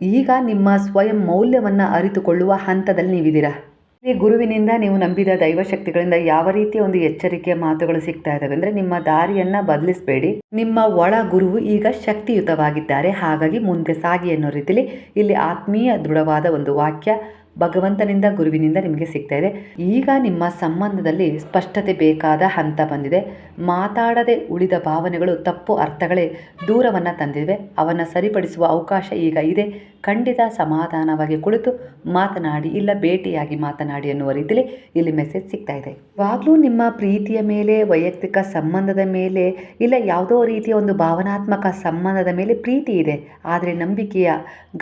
ಈಗ ನಿಮ್ಮ ಸ್ವಯಂ ಮೌಲ್ಯವನ್ನು ಅರಿತುಕೊಳ್ಳುವ ಹಂತದಲ್ಲಿ ನೀವಿದ್ದೀರಾ? ಈ ಗುರುವಿನಿಂದ ನೀವು ನಂಬಿದ ದೈವಶಕ್ತಿಗಳಿಂದ ಯಾವ ರೀತಿಯ ಒಂದು ಎಚ್ಚರಿಕೆಯ ಮಾತುಗಳು ಸಿಗ್ತಾ ಇದ್ದಾವೆ ಅಂದರೆ ನಿಮ್ಮ ದಾರಿಯನ್ನ ಬದಲಿಸಬೇಡಿ. ನಿಮ್ಮ ಒಳ ಗುರುವು ಈಗ ಶಕ್ತಿಯುತವಾಗಿದ್ದಾರೆ. ಹಾಗಾಗಿ ಮುಂದೆ ಸಾಗಿ ಅನ್ನೋ ರೀತಿಯಲ್ಲಿ ಇಲ್ಲಿ ಆತ್ಮೀಯ ದೃಢವಾದ ಒಂದು ವಾಕ್ಯ ಭಗವಂತನಿಂದ ಗುರುವಿನಿಂದ ನಿಮಗೆ ಸಿಗ್ತಾ ಇದೆ. ಈಗ ನಿಮ್ಮ ಸಂಬಂಧದಲ್ಲಿ ಸ್ಪಷ್ಟತೆ ಬೇಕಾದ ಹಂತ ಬಂದಿದೆ. ಮಾತಾಡದೆ ಉಳಿದ ಭಾವನೆಗಳು ತಪ್ಪು ಅರ್ಥಗಳೇ ದೂರವನ್ನು ತಂದಿವೆ. ಅವನ್ನು ಸರಿಪಡಿಸುವ ಅವಕಾಶ ಈಗ ಇದೆ. ಖಂಡಿತ ಸಮಾಧಾನವಾಗಿ ಕುಳಿತು ಮಾತನಾಡಿ ಇಲ್ಲ ಭೇಟಿಯಾಗಿ ಮಾತನಾಡಿ ಅನ್ನುವ ರೀತಿಯಲ್ಲಿ ಇಲ್ಲಿ ಮೆಸೇಜ್ ಸಿಗ್ತಾ ಇದೆ. ಇವಾಗಲೂ ನಿಮ್ಮ ಪ್ರೀತಿಯ ಮೇಲೆ, ವೈಯಕ್ತಿಕ ಸಂಬಂಧದ ಮೇಲೆ, ಇಲ್ಲ ಯಾವುದೋ ರೀತಿಯ ಒಂದು ಭಾವನಾತ್ಮಕ ಸಂಬಂಧದ ಮೇಲೆ ಪ್ರೀತಿ ಇದೆ, ಆದರೆ ನಂಬಿಕೆಯ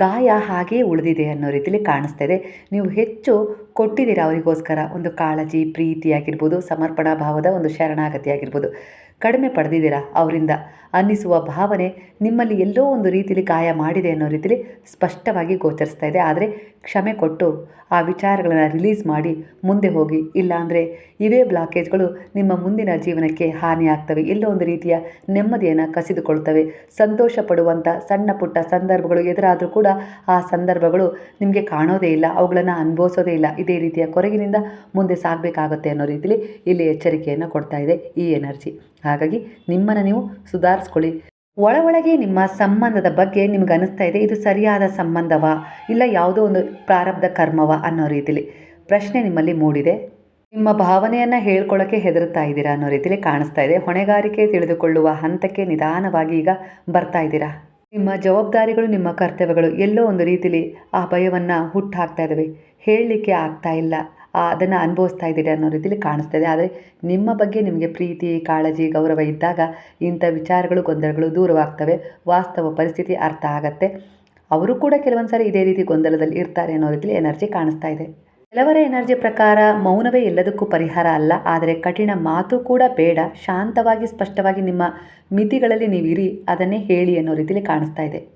ಗಾಯ ಹಾಗೆಯೇ ಉಳಿದಿದೆ ಅನ್ನೋ ರೀತಿಯಲ್ಲಿ ಕಾಣಿಸ್ತಾ ಇದೆ. ನೀವು ಹೆಚ್ಚು ಕೊಟ್ಟಿದ್ದೀರಾ ಅವರಿಗೋಸ್ಕರ ಒಂದು ಕಾಳಜಿ, ಪ್ರೀತಿಯಾಗಿರ್ಬೋದು, ಸಮರ್ಪಣಾ ಭಾವದ ಒಂದು ಶರಣಾಗತಿ ಆಗಿರ್ಬೋದು ಕಡಿಮೆ ಪಡೆದಿದ್ದೀರಾ? ಅವರಿಂದ ಅನ್ನಿಸುವ ಭಾವನೆ ನಿಮ್ಮಲ್ಲಿ ಎಲ್ಲೋ ಒಂದು ರೀತಿಯಲ್ಲಿ ಗಾಯ ಮಾಡಿದೆ ಅನ್ನೋ ರೀತಿಯಲ್ಲಿ ಸ್ಪಷ್ಟವಾಗಿ ಗೋಚರಿಸ್ತಾ ಇದೆ. ಆದರೆ ಕ್ಷಮೆ ಕೊಟ್ಟು ಆ ವಿಚಾರಗಳನ್ನು ರಿಲೀಸ್ ಮಾಡಿ ಮುಂದೆ ಹೋಗಿ. ಇಲ್ಲಾಂದರೆ ಇವೇ ಬ್ಲಾಕೇಜ್ಗಳು ನಿಮ್ಮ ಮುಂದಿನ ಜೀವನಕ್ಕೆ ಹಾನಿಯಾಗ್ತವೆ ಎಲ್ಲೋ ಒಂದು ರೀತಿಯ ನೆಮ್ಮದಿಯನ್ನು ಕಸಿದುಕೊಳ್ತವೆ. ಸಂತೋಷ ಪಡುವಂಥ ಸಣ್ಣ ಪುಟ್ಟ ಸಂದರ್ಭಗಳು ಎದುರಾದರೂ ಕೂಡ ಆ ಸಂದರ್ಭಗಳು ನಿಮಗೆ ಕಾಣೋದೇ ಇಲ್ಲ. ಅವುಗಳನ್ನು ಅನುಭವಿಸೋದೇ ಇಲ್ಲ. ಇದೇ ರೀತಿಯ ಕೊರಗಿನಿಂದ ಮುಂದೆ ಸಾಗಬೇಕಾಗುತ್ತೆ ಅನ್ನೋ ರೀತಿಯಲ್ಲಿ ಇಲ್ಲಿ ಎಚ್ಚರಿಕೆಯನ್ನು ಕೊಡ್ತಾ ಇದೆ ಈ ಎನರ್ಜಿ. ಹಾಗಾಗಿ ನಿಮ್ಮನ್ನು ನೀವು ಸುಧಾರಿಸ್ಕೊಳ್ಳಿ. ಒಳ ಒಳಗೆ ನಿಮ್ಮ ಸಂಬಂಧದ ಬಗ್ಗೆ ನಿಮ್ಗೆ ಅನಿಸ್ತಾ ಇದೆ, ಇದು ಸರಿಯಾದ ಸಂಬಂಧವಾ? ಇಲ್ಲ ಯಾವುದೋ ಒಂದು ಪ್ರಾರಬ್ಧ ಕರ್ಮವ ಅನ್ನೋ ರೀತಿಲಿ? ಪ್ರಶ್ನೆ ನಿಮ್ಮಲ್ಲಿ ಮೂಡಿದೆ. ನಿಮ್ಮ ಭಾವನೆಯನ್ನು ಹೇಳ್ಕೊಳ್ಳೋಕ್ಕೆ ಹೆದರ್ತಾ ಇದ್ದೀರಾ ಅನ್ನೋ ರೀತಿಲಿ ಕಾಣಿಸ್ತಾ ಇದೆ. ಹೊಣೆಗಾರಿಕೆ ತಿಳಿದುಕೊಳ್ಳುವ ಹಂತಕ್ಕೆ ನಿಧಾನವಾಗಿ ಈಗ ಬರ್ತಾ ಇದ್ದೀರಾ? ನಿಮ್ಮ ಜವಾಬ್ದಾರಿಗಳು, ನಿಮ್ಮ ಕರ್ತವ್ಯಗಳು ಎಲ್ಲೋ ಒಂದು ರೀತಿಲಿ ಆ ಭಯವನ್ನು ಹುಟ್ಟಾಕ್ತಾ ಇದ್ದಾವೆ ಹೇಳಲಿಕ್ಕೆ ಆಗ್ತಾ ಇಲ್ಲ. ಅದನ್ನು ಅನುಭವಿಸ್ತಾ ಇದ್ದೀರಿ ಅನ್ನೋ ರೀತಿಲಿ ಕಾಣಿಸ್ತಾ ಇದೆ ಆದರೆ ನಿಮ್ಮ ಬಗ್ಗೆ ನಿಮಗೆ ಪ್ರೀತಿ, ಕಾಳಜಿ, ಗೌರವ ಇದ್ದಾಗ ಇಂಥ ವಿಚಾರಗಳು, ಗೊಂದಲಗಳು ದೂರವಾಗ್ತವೆ. ವಾಸ್ತವ ಪರಿಸ್ಥಿತಿ ಅರ್ಥ ಆಗತ್ತೆ. ಅವರು ಕೂಡ ಕೆಲವೊಂದು ಸಾರಿ ಇದೇ ರೀತಿ ಗೊಂದಲದಲ್ಲಿ ಇರ್ತಾರೆ ಅನ್ನೋ ರೀತಿಲಿ ಎನರ್ಜಿ ಕಾಣಿಸ್ತಾ ಇದೆ. ಕೆಲವರ ಎನರ್ಜಿ ಪ್ರಕಾರ ಮೌನವೇ ಎಲ್ಲದಕ್ಕೂ ಪರಿಹಾರ ಅಲ್ಲ. ಆದರೆ ಕಠಿಣ ಮಾತು ಕೂಡ ಬೇಡ. ಶಾಂತವಾಗಿ, ಸ್ಪಷ್ಟವಾಗಿ ನಿಮ್ಮ ಮಿತಿಗಳಲ್ಲಿ ನೀವಿರಿ, ಅದನ್ನೇ ಹೇಳಿ ಅನ್ನೋ ರೀತಿಲಿ ಕಾಣಿಸ್ತಾ ಇದೆ.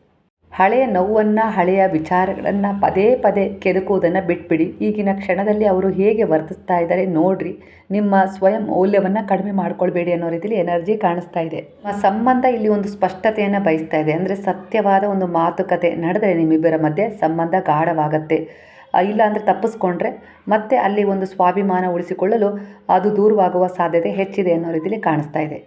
ಹಳೆಯ ನೋವನ್ನು, ಹಳೆಯ ವಿಚಾರಗಳನ್ನು ಪದೇ ಪದೇ ಕೆದಕುವುದನ್ನು ಬಿಟ್ಬಿಡಿ. ಈಗಿನ ಕ್ಷಣದಲ್ಲಿ ಅವರು ಹೇಗೆ ವರ್ತಿಸ್ತಾ ಇದ್ದಾರೆ ನೋಡ್ರಿ. ನಿಮ್ಮ ಸ್ವಯಂ ಮೌಲ್ಯವನ್ನು ಕಡಿಮೆ ಮಾಡ್ಕೊಳ್ಬೇಡಿ ಅನ್ನೋ ರೀತಿಯಲ್ಲಿ ಎನರ್ಜಿ ಕಾಣಿಸ್ತಾ ಇದೆ. ಸಂಬಂಧ ಇಲ್ಲಿ ಒಂದು ಸ್ಪಷ್ಟತೆಯನ್ನು ಬಯಸ್ತಾ ಇದೆ. ಅಂದರೆ ಸತ್ಯವಾದ ಒಂದು ಮಾತುಕತೆ ನಡೆದರೆ ನಿಮ್ಮಿಬ್ಬರ ಮಧ್ಯೆ ಸಂಬಂಧ ಗಾಢವಾಗತ್ತೆ. ಇಲ್ಲ ಅಂದರೆ ತಪ್ಪಿಸ್ಕೊಂಡ್ರೆ ಮತ್ತೆ ಅಲ್ಲಿ ಒಂದು ಸ್ವಾಭಿಮಾನ ಉಳಿಸಿಕೊಳ್ಳಲು ಅದು ದೂರವಾಗುವ ಸಾಧ್ಯತೆ ಹೆಚ್ಚಿದೆ ಅನ್ನೋ ರೀತಿಯಲ್ಲಿ ಕಾಣಿಸ್ತಾ ಇದೆ.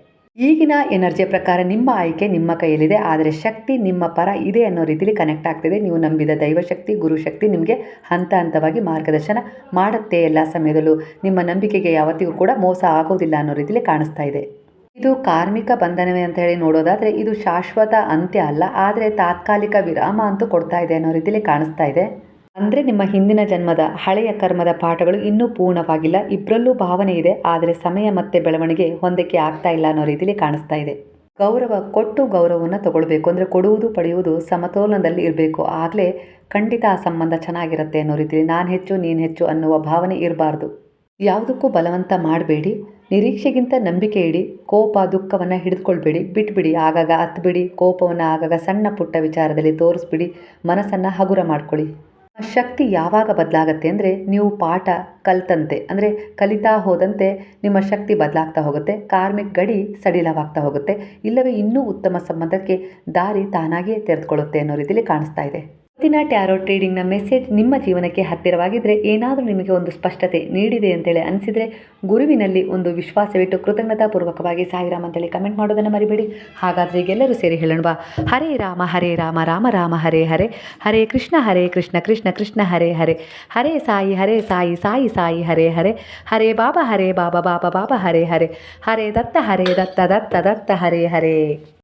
ಈಗಿನ ಎನರ್ಜಿಯ ಪ್ರಕಾರ ನಿಮ್ಮ ಆಯ್ಕೆ ನಿಮ್ಮ ಕೈಯಲ್ಲಿದೆ, ಆದರೆ ಶಕ್ತಿ ನಿಮ್ಮ ಪರ ಇದೆ ಅನ್ನೋ ರೀತಿಯಲ್ಲಿ ಕನೆಕ್ಟ್ ಆಗ್ತಿದೆ. ನೀವು ನಂಬಿದ ದೈವಶಕ್ತಿ, ಗುರುಶಕ್ತಿ ನಿಮಗೆ ಹಂತ ಹಂತವಾಗಿ ಮಾರ್ಗದರ್ಶನ ಮಾಡುತ್ತೆ ಎಲ್ಲ ಸಮಯದಲ್ಲೂ. ನಿಮ್ಮ ನಂಬಿಕೆಗೆ ಯಾವತ್ತಿಗೂ ಕೂಡ ಮೋಸ ಆಗೋದಿಲ್ಲ ಅನ್ನೋ ರೀತಿಯಲ್ಲಿ ಕಾಣಿಸ್ತಾ ಇದೆ. ಇದು ಕಾರ್ಮಿಕ ಬಂಧನವೇ ಅಂತ ಹೇಳಿ ನೋಡೋದಾದರೆ ಇದು ಶಾಶ್ವತ ಅಂತ್ಯ ಅಲ್ಲ, ಆದರೆ ತಾತ್ಕಾಲಿಕ ವಿರಾಮ ಅಂತೂ ಕೊಡ್ತಾ ಇದೆ ಅನ್ನೋ ರೀತಿಯಲ್ಲಿ ಕಾಣಿಸ್ತಾ ಇದೆ. ಅಂದರೆ ನಿಮ್ಮ ಹಿಂದಿನ ಜನ್ಮದ ಹಳೆಯ ಕರ್ಮದ ಪಾಠಗಳು ಇನ್ನೂ ಪೂರ್ಣವಾಗಿಲ್ಲ. ಇಬ್ಬರಲ್ಲೂ ಭಾವನೆ ಇದೆ, ಆದರೆ ಸಮಯ ಮತ್ತೆ ಬೆಳವಣಿಗೆ ಹೊಂದಕ್ಕೆ ಆಗ್ತಾ ಇಲ್ಲ ಅನ್ನೋ ರೀತಿಯಲ್ಲಿ ಕಾಣಿಸ್ತಾ ಇದೆ. ಗೌರವ, ಕೊಟ್ಟು ಗೌರವವನ್ನು ತಗೊಳ್ಬೇಕು ಅಂದರೆ ಕೊಡುವುದು, ಪಡೆಯುವುದು ಸಮತೋಲನದಲ್ಲಿ ಇರಬೇಕು. ಆಗಲೇ ಖಂಡಿತ ಆ ಸಂಬಂಧ ಚೆನ್ನಾಗಿರುತ್ತೆ ಅನ್ನೋ ರೀತಿಯಲ್ಲಿ ನಾನು ಹೆಚ್ಚು, ನೀನು ಹೆಚ್ಚು ಅನ್ನುವ ಭಾವನೆ ಇರಬಾರ್ದು. ಯಾವುದಕ್ಕೂ ಬಲವಂತ ಮಾಡಬೇಡಿ. ನಿರೀಕ್ಷೆಗಿಂತ ನಂಬಿಕೆ ಇಡಿ. ಕೋಪ, ದುಃಖವನ್ನು ಹಿಡಿದುಕೊಳ್ಬೇಡಿ. ಬಿಟ್ಬಿಡಿ. ಆಗಾಗ ಹತ್ಬಿಡಿ ಕೋಪವನ್ನು ಆಗಾಗ ಸಣ್ಣ ಪುಟ್ಟ ವಿಚಾರದಲ್ಲಿ ತೋರಿಸ್ಬಿಡಿ. ಮನಸ್ಸನ್ನು ಹಗುರ ಮಾಡ್ಕೊಳ್ಳಿ. ಶಕ್ತಿ ಯಾವಾಗ ಬದಲಾಗತ್ತೆ ಅಂದರೆ ನೀವು ಪಾಠ ಕಲ್ತಂತೆ, ಅಂದರೆ ಕಲಿತಾ ಹೋದಂತೆ ನಿಮ್ಮ ಶಕ್ತಿ ಬದಲಾಗ್ತಾ ಹೋಗುತ್ತೆ, ಕಾರ್ಮಿಕ್ ಗಡಿ ಸಡಿಲವಾಗ್ತಾ ಹೋಗುತ್ತೆ, ಇಲ್ಲವೇ ಇನ್ನೂ ಉತ್ತಮ ಸಂಬಂಧಕ್ಕೆ ದಾರಿ ತಾನಾಗಿಯೇ ತೆರೆದುಕೊಳ್ಳುತ್ತೆ ಅನ್ನೋ ರೀತಿಯಲ್ಲಿ ಕಾಣಿಸ್ತಾ ಇದೆ. ಇವತ್ತಿನ ಟ್ಯಾರೋ ಟ್ರೇಡಿಂಗ್ನ ಮೆಸೇಜ್ ನಿಮ್ಮ ಜೀವನಕ್ಕೆ ಹತ್ತಿರವಾಗಿದ್ದರೆ ಏನಾದರೂ ನಿಮಗೆ ಒಂದು ಸ್ಪಷ್ಟತೆ ನೀಡಿದೆ ಅಂತೇಳಿ ಅನಿಸಿದರೆ ಗುರುವಿನಲ್ಲಿ ಒಂದು ವಿಶ್ವಾಸವಿಟ್ಟು ಕೃತಜ್ಞತಾಪೂರ್ವಕವಾಗಿ ಸಾಯಿರಾಮ್ ಅಂತೇಳಿ ಕಮೆಂಟ್ ಮಾಡೋದನ್ನು ಮರಿಬೇಡಿ. ಹಾಗಾದರೆ ಈಗೆಲ್ಲರೂ ಸೇರಿ ಹೇಳೋಣ ಹರೇ ರಾಮ ಹರೇ ರಾಮ ರಾಮ ರಾಮ, ಹರೇ ಹರೇ. ಹರೇ ಕೃಷ್ಣ ಹರೇ ಕೃಷ್ಣ ಕೃಷ್ಣ ಕೃಷ್ಣ, ಹರೇ ಹರೇ. ಹರೇ ಸಾಯಿ ಹರೇ ಸಾಯಿ ಸಾಯಿ ಸಾಯಿ, ಹರೇ ಹರೇ. ಹರೇ ಬಾಬಾ ಹರೇ ಬಾಬಾ ಬಾಬಾ ಬಾಬಾ, ಹರೇ ಹರೇ. ಹರೇ ದತ್ತ ಹರೇ ದತ್ತ ದತ್ತ ದತ್ತ, ಹರೇ ಹರೇ.